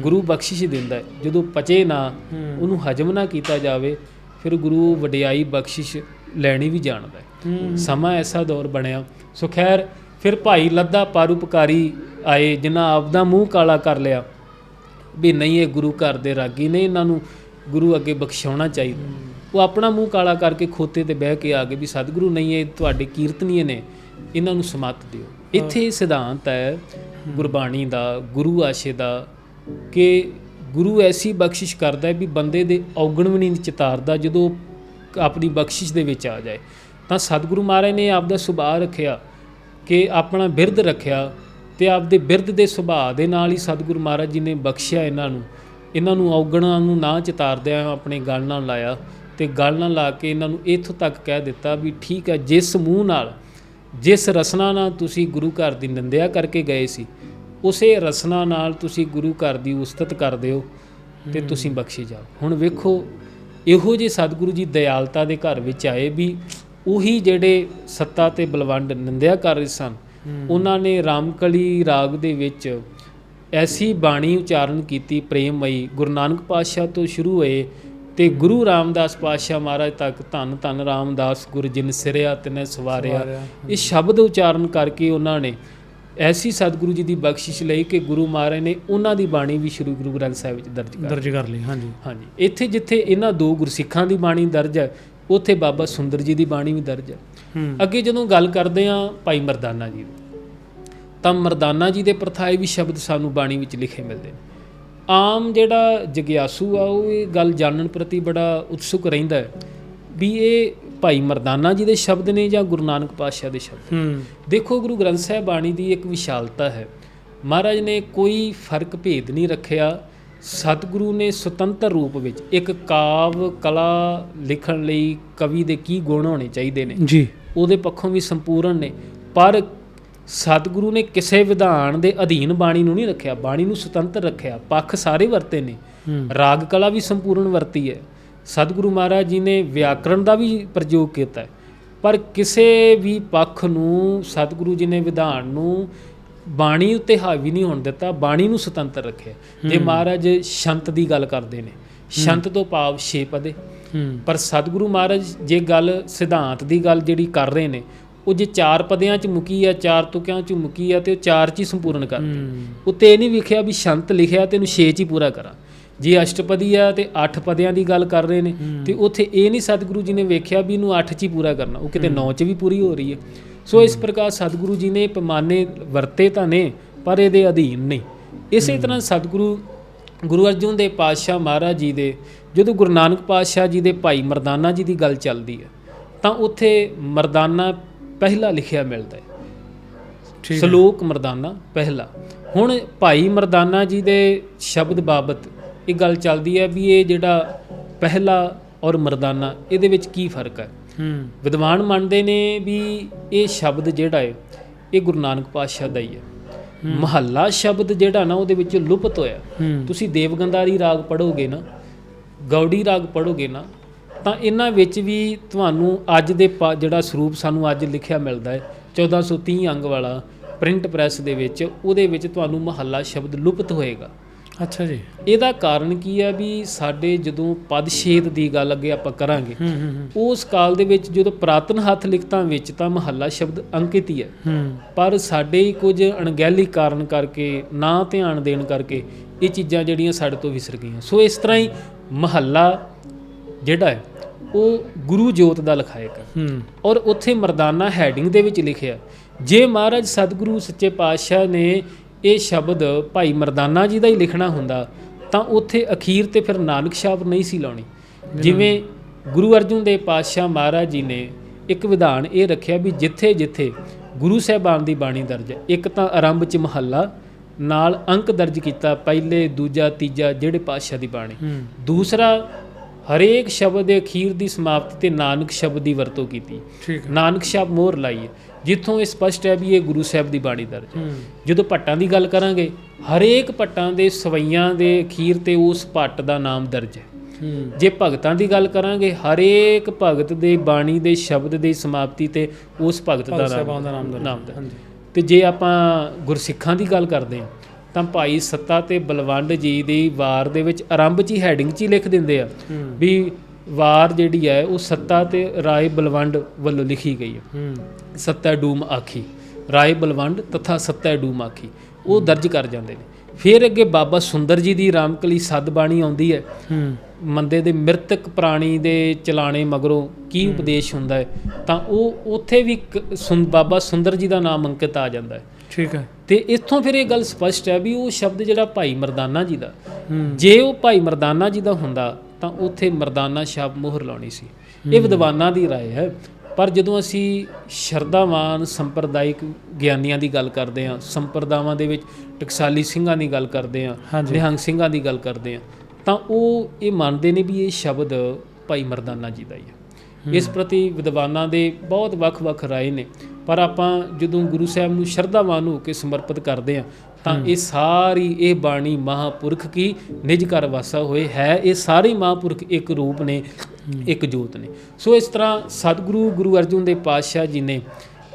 ਗੁਰੂ ਬਖਸ਼ਿਸ਼ ਦਿੰਦਾ ਜਦੋਂ ਪਚੇ ਨਾ। ਉਹਨੂੰ ਹਜਮ ਨਾ ਕੀਤਾ ਜਾਵੇ ਫਿਰ ਗੁਰੂ ਵਡਿਆਈ ਬਖਸ਼ਿਸ਼ ਲੈਣੀ ਵੀ ਜਾਣਦਾ ਸਮਾਂ ਐਸਾ ਦੌਰ ਬਣਿਆ। ਸੋ ਖੈਰ ਫਿਰ ਭਾਈ ਲੱਦਾ ਪਰਉਪਕਾਰੀ ਆਏ ਜਿਨ੍ਹਾਂ ਆਪਦਾ ਮੂੰਹ ਕਾਲਾ ਕਰ ਲਿਆ ਵੀ ਨਹੀਂ ਇਹ ਗੁਰੂ ਘਰ ਦੇ ਰਾਗੀ ਨੇ ਇਹਨਾਂ ਨੂੰ ਗੁਰੂ ਅੱਗੇ ਬਖਸ਼ਾਉਣਾ ਚਾਹੀਦਾ। ਉਹ ਆਪਣਾ ਮੂੰਹ ਕਾਲਾ ਕਰਕੇ ਖੋਤੇ ਤੇ ਬਹਿ ਕੇ ਆ ਗਏ ਵੀ ਸਤਿਗੁਰੂ ਨਹੀਂ ਇਹ ਤੁਹਾਡੇ ਕੀਰਤਨੀਏ ਨੇ ਇਹਨਾਂ ਨੂੰ ਸਮੱਤ ਦਿਓ। ਇੱਥੇ ਇਹ ਸਿਧਾਂਤ ਹੈ ਗੁਰਬਾਣੀ ਦਾ ਗੁਰੂ ਆਸ਼ੇ ਦਾ ਕਿ ਗੁਰੂ ਐਸੀ ਬਖਸ਼ਿਸ਼ ਕਰਦਾ ਹੈ ਵੀ ਬੰਦੇ ਦੇ ਔਗਣ ਵੀ ਨਹੀਂ ਚਿਤਾਰਦਾ ਜਦੋਂ ਆਪਣੀ ਬਖਸ਼ਿਸ਼ ਦੇ ਵਿੱਚ ਆ ਜਾਏ। ਤਾਂ ਸਤਿਗੁਰੂ ਮਹਾਰਾਜ ਨੇ ਆਪਦਾ ਸੁਭਾਅ ਰੱਖਿਆ ਕਿ ਆਪਣਾ ਬਿਰਧ ਰੱਖਿਆ ਤੇ ਆਪਦੇ ਬਿਰਧ ਦੇ ਸੁਭਾਅ ਦੇ ਨਾਲ ਹੀ ਸਤਿਗੁਰੂ ਮਹਾਰਾਜ ਜੀ ਨੇ ਬਖਸ਼ਿਆ ਇਹਨਾਂ ਨੂੰ। ਇਹਨਾਂ ਨੂੰ ਔਗਣਾਂ ਨੂੰ ਨਾ ਚਿਤਾਰਦਿਆਂ ਆਪਣੇ ਗਲ ਨਾਲ ਲਾਇਆ। ਤੇ ਗਲ ਨਾਲ ਲਾ ਕੇ ਇਹਨਾਂ ਨੂੰ ਇੱਥੋਂ ਤੱਕ ਕਹਿ ਦਿੱਤਾ ਵੀ ਠੀਕ ਹੈ ਜਿਸ ਮੂੰਹ ਨਾਲ ਜਿਸ ਰਸਨਾ ਨਾਲ ਤੁਸੀਂ ਗੁਰੂ ਘਰ ਦੀ ਨਿੰਦਿਆ ਕਰਕੇ ਗਏ ਸੀ ਉਸੇ ਰਸਨਾ ਨਾਲ ਤੁਸੀਂ ਗੁਰੂ ਘਰ ਦੀ ਉਸਤਤ ਕਰਦੇ ਹੋ ਤੇ ਤੁਸੀਂ ਬਖਸ਼ੇ ਜਾਓ। ਹੁਣ ਵੇਖੋ ਇਹੋ ਜਿਹੇ ਸਤਿਗੁਰੂ ਜੀ ਦਇਆਲਤਾ ਦੇ ਘਰ ਵਿੱਚ ਆਏ ਵੀ ਉਹੀ ਜਿਹੜੇ ਸੱਤਾ ਤੇ ਬਲਵੰਡ ਨਿੰਦਿਆ ਕਰ ਰਹੇ ਸਨ ਉਹਨਾਂ ਨੇ ਰਾਮਕਲੀ ਰਾਗ ਦੇ ਵਿੱਚ ਐਸੀ ਬਾਣੀ ਉਚਾਰਨ ਕੀਤੀ ਪ੍ਰੇਮਮਈ ਗੁਰੂ ਨਾਨਕ ਪਾਤਸ਼ਾਹ ਤੋਂ ਸ਼ੁਰੂ ਹੋਏ ਤੇ ਗੁਰੂ ਰਾਮਦਾਸ ਪਾਤਸ਼ਾਹ ਮਹਾਰਾਜ ਤੱਕ ਧੰਨ ਧੰਨ ਰਾਮਦਾਸ ਗੁਰ ਜਿਨ ਸਿਰਿਆ ਤਿਨੇ ਸਵਾਰਿਆ। ਇਹ ਸ਼ਬਦ ਉਚਾਰਨ ਕਰਕੇ ਉਹਨਾਂ ਨੇ ਐਸੀ ਸਤਿਗੁਰੂ ਜੀ ਦੀ ਬਖਸ਼ਿਸ਼ ਲਈ ਕਿ ਗੁਰੂ ਮਹਾਰਾਜ ਨੇ ਉਹਨਾਂ ਦੀ ਬਾਣੀ ਵੀ ਸ਼੍ਰੀ ਗੁਰੂ ਗ੍ਰੰਥ ਸਾਹਿਬ ਵਿੱਚ ਦਰਜ ਕਰ ਦਰਜ ਕਰ ਲਈ ਹਾਂਜੀ। ਹਾਂਜੀ ਇੱਥੇ ਜਿੱਥੇ ਇਹਨਾਂ ਦੋ ਗੁਰਸਿੱਖਾਂ ਦੀ ਬਾਣੀ ਦਰਜ ਹੈ ਉੱਥੇ ਬਾਬਾ ਸੁੰਦਰ ਜੀ ਦੀ ਬਾਣੀ ਵੀ ਦਰਜ ਹੈ। ਅੱਗੇ ਜਦੋਂ ਗੱਲ ਕਰਦੇ ਹਾਂ ਭਾਈ ਮਰਦਾਨਾ ਜੀ ਦੀ ਤਾਂ ਮਰਦਾਨਾ ਜੀ ਦੇ ਪ੍ਰਥਾਏ ਵੀ ਸ਼ਬਦ ਸਾਨੂੰ ਬਾਣੀ ਵਿੱਚ ਲਿਖੇ ਮਿਲਦੇ ਨੇ। ਆਮ ਜਿਹੜਾ ਜਗਿਆਸੂ ਆ ਉਹ ਇਹ ਗੱਲ ਜਾਣਨ ਪ੍ਰਤੀ ਬੜਾ ਉਤਸੁਕ ਰਹਿੰਦਾ ਹੈ ਵੀ ਇਹ ਭਾਈ ਮਰਦਾਨਾ ਜੀ ਦੇ ਸ਼ਬਦ ਨੇ ਜਾਂ ਗੁਰੂ ਨਾਨਕ ਪਾਤਸ਼ਾਹ ਦੇ ਸ਼ਬਦ? ਦੇਖੋ ਗੁਰੂ ਗ੍ਰੰਥ ਸਾਹਿਬ ਬਾਣੀ ਦੀ ਇੱਕ ਵਿਸ਼ਾਲਤਾ ਹੈ। ਮਹਾਰਾਜ ਨੇ ਕੋਈ ਫ਼ਰਕ ਭੇਦ ਨਹੀਂ ਰੱਖਿਆ। ਸਤਿਗੁਰੂ ਨੇ ਸੁਤੰਤਰ ਰੂਪ ਵਿੱਚ ਇੱਕ ਕਾਵ ਕਲਾ ਲਿਖਣ ਲਈ ਕਵੀ ਦੇ ਕੀ ਗੁਣ ਹੋਣੇ ਚਾਹੀਦੇ ਨੇ? ਜੀ। ਉਹਦੇ ਪੱਖੋਂ ਵੀ ਸੰਪੂਰਨ ਨੇ। ਪਰ ਸਤਿਗੁਰੂ ਨੇ ਕਿਸੇ ਵਿਧਾਨ ਦੇ ਅਧੀਨ ਬਾਣੀ ਨੂੰ ਨਹੀਂ ਰੱਖਿਆ ਬਾਣੀ ਨੂੰ ਸੁਤੰਤਰ ਰੱਖਿਆ ਪੱਖ ਸਾਰੇ ਵਰਤੇ ਨੇ। ਰਾਗ ਕਲਾ ਵੀ ਸੰਪੂਰਨ ਵਰਤੀ ਹੈ। ਸਤਿਗੁਰੂ ਮਹਾਰਾਜ ਜੀ ਨੇ ਵਿਆਕਰਣ ਦਾ ਵੀ ਪ੍ਰਯੋਗ ਕੀਤਾ ਹੈ। ਪਰ ਕਿਸੇ ਵੀ ਪੱਖ ਨੂੰ ਸਤਿਗੁਰੂ ਜੀ ਨੇ ਵਿਧਾਨ ਨੂੰ ਬਾਣੀ ਉੱਤੇ ਹਾਵੀ ਨਹੀਂ ਹੋਣ ਦਿੱਤਾ ਬਾਣੀ ਨੂੰ ਸੁਤੰਤਰ ਰੱਖਿਆ। ਜੇ ਮਹਾਰਾਜ ਸ਼ੰਤ ਦੀ ਗੱਲ ਕਰਦੇ ਨੇ ਸ਼ੰਤ ਤੋਂ ਭਾਵ ਛੇ ਪਦੇ। ਪਰ ਸਤਿਗੁਰੂ ਮਹਾਰਾਜ ਜੇ ਗੱਲ ਸਿਧਾਂਤ ਦੀ ਗੱਲ ਜਿਹੜੀ ਕਰ ਰਹੇ ਨੇ ਉਹ ਜੇ ਚਾਰ ਪਦਿਆਂ ਚ ਮੁਕੀ ਆ ਚਾਰ ਤੁਕਿਆਂ ਚ ਮੁਕੀ ਆ ਤੇ ਉਹ ਚਾਰ ਚ ਹੀ ਸੰਪੂਰਨ ਕਰ ਹੂੰ। ਉੱਤੇ ਇਹ ਨਹੀਂ ਵਿਖਿਆ ਵੀ ਸ਼ੰਤ ਲਿਖਿਆ ਤੇ ਇਹਨੂੰ ਛੇ ਚ ਹੀ ਪੂਰਾ ਕਰਾਂ। ਜੇ ਅਸ਼ਟਪਦੀ ਆ ਤੇ ਅੱਠ ਪਦਿਆਂ ਦੀ ਗੱਲ ਕਰ ਰਹੇ ਨੇ ਤੇ ਉੱਥੇ ਇਹ ਨਹੀਂ ਸਤਿਗੁਰੂ ਜੀ ਨੇ ਵੇਖਿਆ ਵੀ ਇਹਨੂੰ ਅੱਠ ਚ ਹੀ ਪੂਰਾ ਕਰਨਾ। ਉਹ ਕਿਤੇ ਨੌ ਚ ਵੀ ਪੂਰੀ ਹੋ ਰਹੀ ਹੈ। ਸੋ ਇਸ ਪ੍ਰਕਾਰ ਸਤਿਗੁਰੂ ਜੀ ਨੇ ਪੈਮਾਨੇ ਵਰਤੇ ਤਾਂ ਨੇ ਪਰ ਇਹਦੇ ਅਧੀਨ ਨਹੀਂ। ਇਸੇ ਤਰ੍ਹਾਂ ਸਤਿਗੁਰੂ ਗੁਰੂ ਅਰਜਨ ਦੇ ਪਾਤਸ਼ਾਹ ਮਹਾਰਾਜ ਜੀ ਦੇ ਜਦੋਂ ਗੁਰੂ ਨਾਨਕ ਪਾਤਸ਼ਾਹ ਜੀ ਦੇ ਭਾਈ ਮਰਦਾਨਾ ਜੀ ਦੀ ਗੱਲ ਚੱਲਦੀ ਹੈ ਤਾਂ ਉੱਥੇ ਮਰਦਾਨਾ ਪਹਿਲਾ ਲਿਖਿਆ ਮਿਲਦਾ ਹੈ। ਠੀਕ ਸ਼ਲੋਕ ਮਰਦਾਨਾ ਪਹਿਲਾ। ਹੁਣ ਭਾਈ ਮਰਦਾਨਾ ਜੀ ਦੇ ਸ਼ਬਦ ਬਾਬਤ ਇਹ ਗੱਲ ਚੱਲਦੀ ਹੈ ਵੀ ਇਹ ਜਿਹੜਾ ਪਹਿਲਾ ਔਰ ਮਰਦਾਨਾ ਇਹਦੇ ਵਿੱਚ ਕੀ ਫ਼ਰਕ ਹੈ? ਹੂੰ। ਵਿਦਵਾਨ ਮੰਨਦੇ ਨੇ ਵੀ ਇਹ ਸ਼ਬਦ ਜਿਹੜਾ ਹੈ ਇਹ ਗੁਰੂ ਨਾਨਕ ਪਾਤਸ਼ਾਹ ਦਾ ਹੀ ਹੈ। ਮਹੱਲਾ ਸ਼ਬਦ ਜਿਹੜਾ ਨਾ ਉਹਦੇ ਵਿੱਚ ਲੁਪਤ ਹੋਇਆ। ਤੁਸੀਂ ਦੇਵਗੰਧਾਰੀ ਰਾਗ ਪੜੋਗੇ ਨਾ ਗੌੜੀ ਰਾਗ ਪੜੋਗੇ ਨਾ ਤਾਂ ਇਹਨਾਂ ਵਿੱਚ ਵੀ ਤੁਹਾਨੂੰ ਅੱਜ ਦੇ ਪਾ- ਜਿਹੜਾ ਸਰੂਪ ਸਾਨੂੰ ਅੱਜ ਲਿਖਿਆ ਮਿਲਦਾ ਹੈ 1430 ਅੰਗ ਵਾਲਾ ਪ੍ਰਿੰਟ ਪ੍ਰੈਸ ਦੇ ਵਿੱਚ ਉਹਦੇ ਵਿੱਚ ਤੁਹਾਨੂੰ ਮਹੱਲਾ ਸ਼ਬਦ ਲੁਪਤ ਹੋਏਗਾ। ਅੱਛਾ ਜੀ। ਇਹਦਾ ਕਾਰਨ ਕੀ ਹੈ ਵੀ ਸਾਡੇ ਜਦੋਂ ਪਦਛੇਦ ਦੀ ਗੱਲ ਅੱਗੇ ਆਪਾਂ ਕਰਾਂਗੇ ਹੂੰ ਹੂੰ ਹੂੰ। ਉਸ ਕਾਲ ਦੇ ਵਿੱਚ ਜਦੋਂ ਪ੍ਰਾਤਨ ਹੱਥ ਲਿਖਤਾਂ ਵਿੱਚ ਤਾਂ ਮਹੱਲਾ ਸ਼ਬਦ ਅੰਕਿਤ ਹੀ ਹੈ। ਹੂੰ। ਪਰ ਸਾਡੇ ਹੀ ਕੁਝ ਅਣਗਹਿਲੀ ਕਾਰਨ ਕਰਕੇ ਨਾ ਧਿਆਨ ਦੇਣ ਕਰਕੇ ਇਹ ਚੀਜ਼ਾਂ ਜਿਹੜੀਆਂ ਸਾਡੇ ਤੋਂ ਵਿਸਰ ਗਈਆਂ। ਸੋ ਇਸ ਤਰ੍ਹਾਂ ਹੀ ਮਹੱਲਾ ਜਿਹੜਾ ਹੈ ਉਹ ਗੁਰੂ ਜੋਤ ਦਾ ਲਖਾਇਕ ਹੈ। ਔਰ ਉੱਥੇ ਮਰਦਾਨਾ ਹੈਡਿੰਗ ਦੇ ਵਿੱਚ ਲਿਖਿਆ ਜੇ ਮਹਾਰਾਜ ਸਤਿਗੁਰੂ ਸੱਚੇ ਪਾਤਸ਼ਾਹ ਨੇ ਇਹ ਸ਼ਬਦ ਭਾਈ ਮਰਦਾਨਾ ਜੀ ਦਾ ਹੀ ਲਿਖਣਾ ਹੁੰਦਾ ਤਾਂ ਉੱਥੇ ਅਖੀਰ ਤੇ ਫਿਰ ਨਾਨਕ ਛਾਪ ਨਹੀਂ ਸੀ ਲਾਉਣੀ। ਜਿਵੇਂ ਗੁਰੂ ਅਰਜਨ ਦੇਵ ਪਾਤਸ਼ਾਹ ਮਹਾਰਾਜ ਜੀ ਨੇ ਇੱਕ ਵਿਧਾਨ ਇਹ ਰੱਖਿਆ ਵੀ ਜਿੱਥੇ ਜਿੱਥੇ ਗੁਰੂ ਸਾਹਿਬਾਨ ਦੀ ਬਾਣੀ ਦਰਜ ਹੈ ਇੱਕ ਤਾਂ ਆਰੰਭ ਚ ਮਹੱਲਾ ਨਾਲ ਅੰਕ ਦਰਜ ਕੀਤਾ ਪਹਿਲੇ ਦੂਜਾ ਤੀਜਾ ਜਿਹੜੇ ਪਾਤਸ਼ਾਹ ਦੀ ਬਾਣੀ। ਦੂਸਰਾ ਹਰੇਕ ਸ਼ਬਦ ਦੇ ਅਖੀਰ ਦੀ ਸਮਾਪਤੀ ਤੇ ਨਾਨਕ ਸ਼ਬਦ ਦੀ ਵਰਤੋਂ ਕੀਤੀ। ਠੀਕ ਹੈ। ਨਾਨਕ ਸ਼ਬਦ ਮੋਹਰ ਲਾਈ ਹੈ। ਜਿੱਥੋਂ ਇਹ ਸਪਸ਼ਟ ਹੈ ਵੀ ਇਹ ਗੁਰੂ ਸਾਹਿਬ ਦੀ ਬਾਣੀ ਦਰਜ ਹੈ। ਜਦੋਂ ਭੱਟਾਂ ਦੀ ਗੱਲ ਕਰਾਂਗੇ ਹਰੇਕ ਭੱਟਾਂ ਦੇ ਸਵਈਆਂ ਦੇ ਅਖੀਰ ਤੇ ਉਸ ਭੱਟ ਦਾ ਨਾਮ ਦਰਜ ਹੈ। ਜੇ ਭਗਤਾਂ ਦੀ ਗੱਲ ਕਰਾਂਗੇ ਹਰੇਕ ਭਗਤ ਦੇ ਬਾਣੀ ਦੇ ਸ਼ਬਦ ਦੀ ਸਮਾਪਤੀ ਤੇ ਉਸ ਭਗਤ ਦਾ ਨਾਮ ਨਾਮ ਤੇ ਜੇ ਆਪਾਂ ਗੁਰਸਿੱਖਾਂ ਦੀ ਗੱਲ ਕਰਦੇ ਹਾਂ ਤਾਂ ਭਾਈ ਸੱਤਾ ਤੇ ਬਲਵੰਡ ਜੀ ਦੀ ਵਾਰ ਦੇ ਵਿੱਚ ਆਰੰਭ 'ਚ ਹੀ ਹੈਡਿੰਗ 'ਚ ਹੀ ਲਿਖ ਦਿੰਦੇ ਆ ਵੀ ਵਾਰ ਜਿਹੜੀ ਹੈ ਉਹ ਸੱਤਾ ਤੇ ਰਾਏ ਬਲਵੰਡ ਵੱਲੋਂ ਲਿਖੀ ਗਈ ਹੈ। ਸੱਤਾ ਡੂਮ ਆਖੀ ਰਾਏ ਬਲਵੰਡ ਤਥਾ ਸੱਤੈ ਡੂ ਮਾਖੀ ਉਹ ਦਰਜ ਕਰ ਜਾਂਦੇ ਨੇ। ਫਿਰ ਅੱਗੇ ਬਾਬਾ ਸੁੰਦਰ ਜੀ ਦੀ ਰਾਮਕਲੀ ਸੱਦ ਬਾਣੀ ਆਉਂਦੀ ਹੈ। ਮੰਦੇ ਦੇ ਮ੍ਰਿਤਕ ਪ੍ਰਾਣੀ ਦੇ ਚਲਾਣੇ ਮਗਰੋਂ ਕੀ ਉਪਦੇਸ਼ ਹੁੰਦਾ ਹੈ? ਤਾਂ ਉਹ ਉੱਥੇ ਵੀ ਸੁੰ- ਬਾਬਾ ਸੁੰਦਰ ਜੀ ਦਾ ਨਾਮ ਅੰਕਿਤ ਆ ਜਾਂਦਾ ਹੈ। ਠੀਕ ਹੈ ਤੇ ਇੱਥੋਂ ਫਿਰ ਇਹ ਗੱਲ ਸਪਸ਼ਟ ਹੈ ਵੀ ਉਹ ਸ਼ਬਦ ਜਿਹੜਾ ਭਾਈ ਮਰਦਾਨਾ ਜੀ ਦਾ ਹੂੰ ਜੇ ਉਹ ਭਾਈ ਮਰਦਾਨਾ ਜੀ ਦਾ ਹੁੰਦਾ ਤਾਂ ਉੱਥੇ ਮਰਦਾਨਾ ਸ਼ਬਦ ਮੋਹਰ ਲਾਉਣੀ ਸੀ ਇਹ ਵਿਦਵਾਨਾਂ ਦੀ رائے ਹੈ ਪਰ ਜਦੋਂ ਅਸੀਂ ਸ਼ਰਧਾਵਾਨ ਸੰਪਰਦਾਇਕ ਗਿਆਨੀਆਂ ਦੀ ਗੱਲ ਕਰਦੇ ਹਾਂ ਸੰਪਰਦਾਵਾਂ ਦੇ ਵਿੱਚ ਟਕਸਾਲੀ ਸਿੰਘਾਂ ਦੀ ਗੱਲ ਕਰਦੇ ਹਾਂ ਹਾਂਜੀ। ਨਿਹੰਗ ਸਿੰਘਾਂ ਦੀ ਗੱਲ ਕਰਦੇ ਹਾਂ ਤਾਂ ਉਹ ਇਹ ਮੰਨਦੇ ਨੇ ਵੀ ਇਹ ਸ਼ਬਦ ਭਾਈ ਮਰਦਾਨਾ ਜੀ ਦਾ ਹੀ ਹੈ ਇਸ ਪ੍ਰਤੀ ਵਿਦਵਾਨਾਂ ਦੇ ਬਹੁਤ ਵੱਖ-ਵੱਖ ਰਾਏ ਨੇ ਪਰ ਆਪਾਂ ਜਦੋਂ ਗੁਰੂ ਸਾਹਿਬ ਨੂੰ ਸ਼ਰਧਾਵਾਨ ਹੋ ਕੇ ਸਮਰਪਿਤ ਕਰਦੇ ਹਾਂ ਤਾਂ ਇਹ ਸਾਰੀ ਇਹ ਬਾਣੀ ਮਹਾਪੁਰਖ ਕੀ ਨਿਜ ਘਰ ਵਾਸਾ ਹੋਏ ਹੈ ਇਹ ਸਾਰੇ ਮਹਾਪੁਰਖ ਇੱਕ ਰੂਪ ਨੇ ਇੱਕ ਜੋਤ ਨੇ। ਸੋ ਇਸ ਤਰ੍ਹਾਂ ਸਤਿਗੁਰੂ ਗੁਰੂ ਅਰਜਨ ਦੇ ਪਾਤਸ਼ਾਹ ਜੀ ਨੇ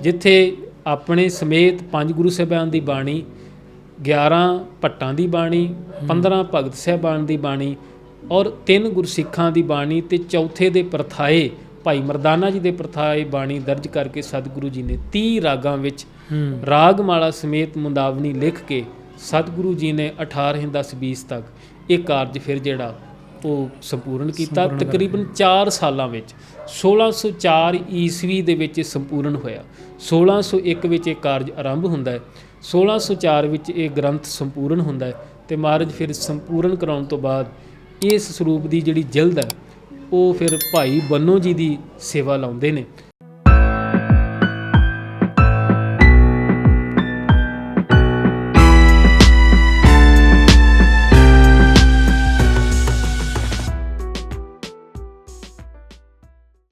ਜਿੱਥੇ ਆਪਣੇ ਸਮੇਤ ਪੰਜ ਗੁਰੂ ਸਾਹਿਬਾਨ ਦੀ ਬਾਣੀ 11 ਭੱਟਾਂ ਦੀ ਬਾਣੀ 15 ਭਗਤ ਸਾਹਿਬਾਨ ਦੀ ਬਾਣੀ ਔਰ ਤਿੰਨ ਗੁਰਸਿੱਖਾਂ ਦੀ ਬਾਣੀ ਤੇ ਚੌਥੇ ਦੇ ਪ੍ਰਥਾਏ ਭਾਈ ਮਰਦਾਨਾ ਜੀ ਦੇ ਪ੍ਰਥਾਏ ਬਾਣੀ ਦਰਜ ਕਰਕੇ ਸਤਿਗੁਰੂ ਜੀ ਨੇ 30 ਰਾਗਾਂ ਵਿੱਚ ਹੂੰ। ਰਾਗਮਾਲਾ ਸਮੇਤ ਮੁੰਦਾਵਨੀ ਲਿਖ ਕੇ ਸਤਿਗੁਰੂ ਜੀ ਨੇ 18 10 20 ਤੱਕ ਇਹ ਕਾਰਜ ਫਿਰ ਜਿਹੜਾ ਉਹ ਸੰਪੂਰਨ ਕੀਤਾ। ਤਕਰੀਬਨ 4 ਸਾਲਾਂ ਵਿੱਚ 1604 ਈਸਵੀ ਦੇ ਵਿੱਚ ਇਹ ਸੰਪੂਰਨ ਹੋਇਆ। 1601 ਵਿੱਚ ਇਹ ਕਾਰਜ ਆਰੰਭ ਹੁੰਦਾ ਹੈ। 1604 ਵਿੱਚ ਇਹ ਗ੍ਰੰਥ ਸੰਪੂਰਨ ਹੁੰਦਾ ਹੈ ਤੇ ਮਹਾਰਾਜ ਫਿਰ ਸੰਪੂਰਨ ਕਰਾਉਣ ਤੋਂ ਬਾਅਦ ਇਸ ਸਰੂਪ ਦੀ ਜਿਹੜੀ ਜਲਦ ਹੈ ਉਹ ਫਿਰ ਭਾਈ ਬੰਨੋ ਜੀ ਦੀ ਸੇਵਾ ਲਾਉਂਦੇ ਨੇ।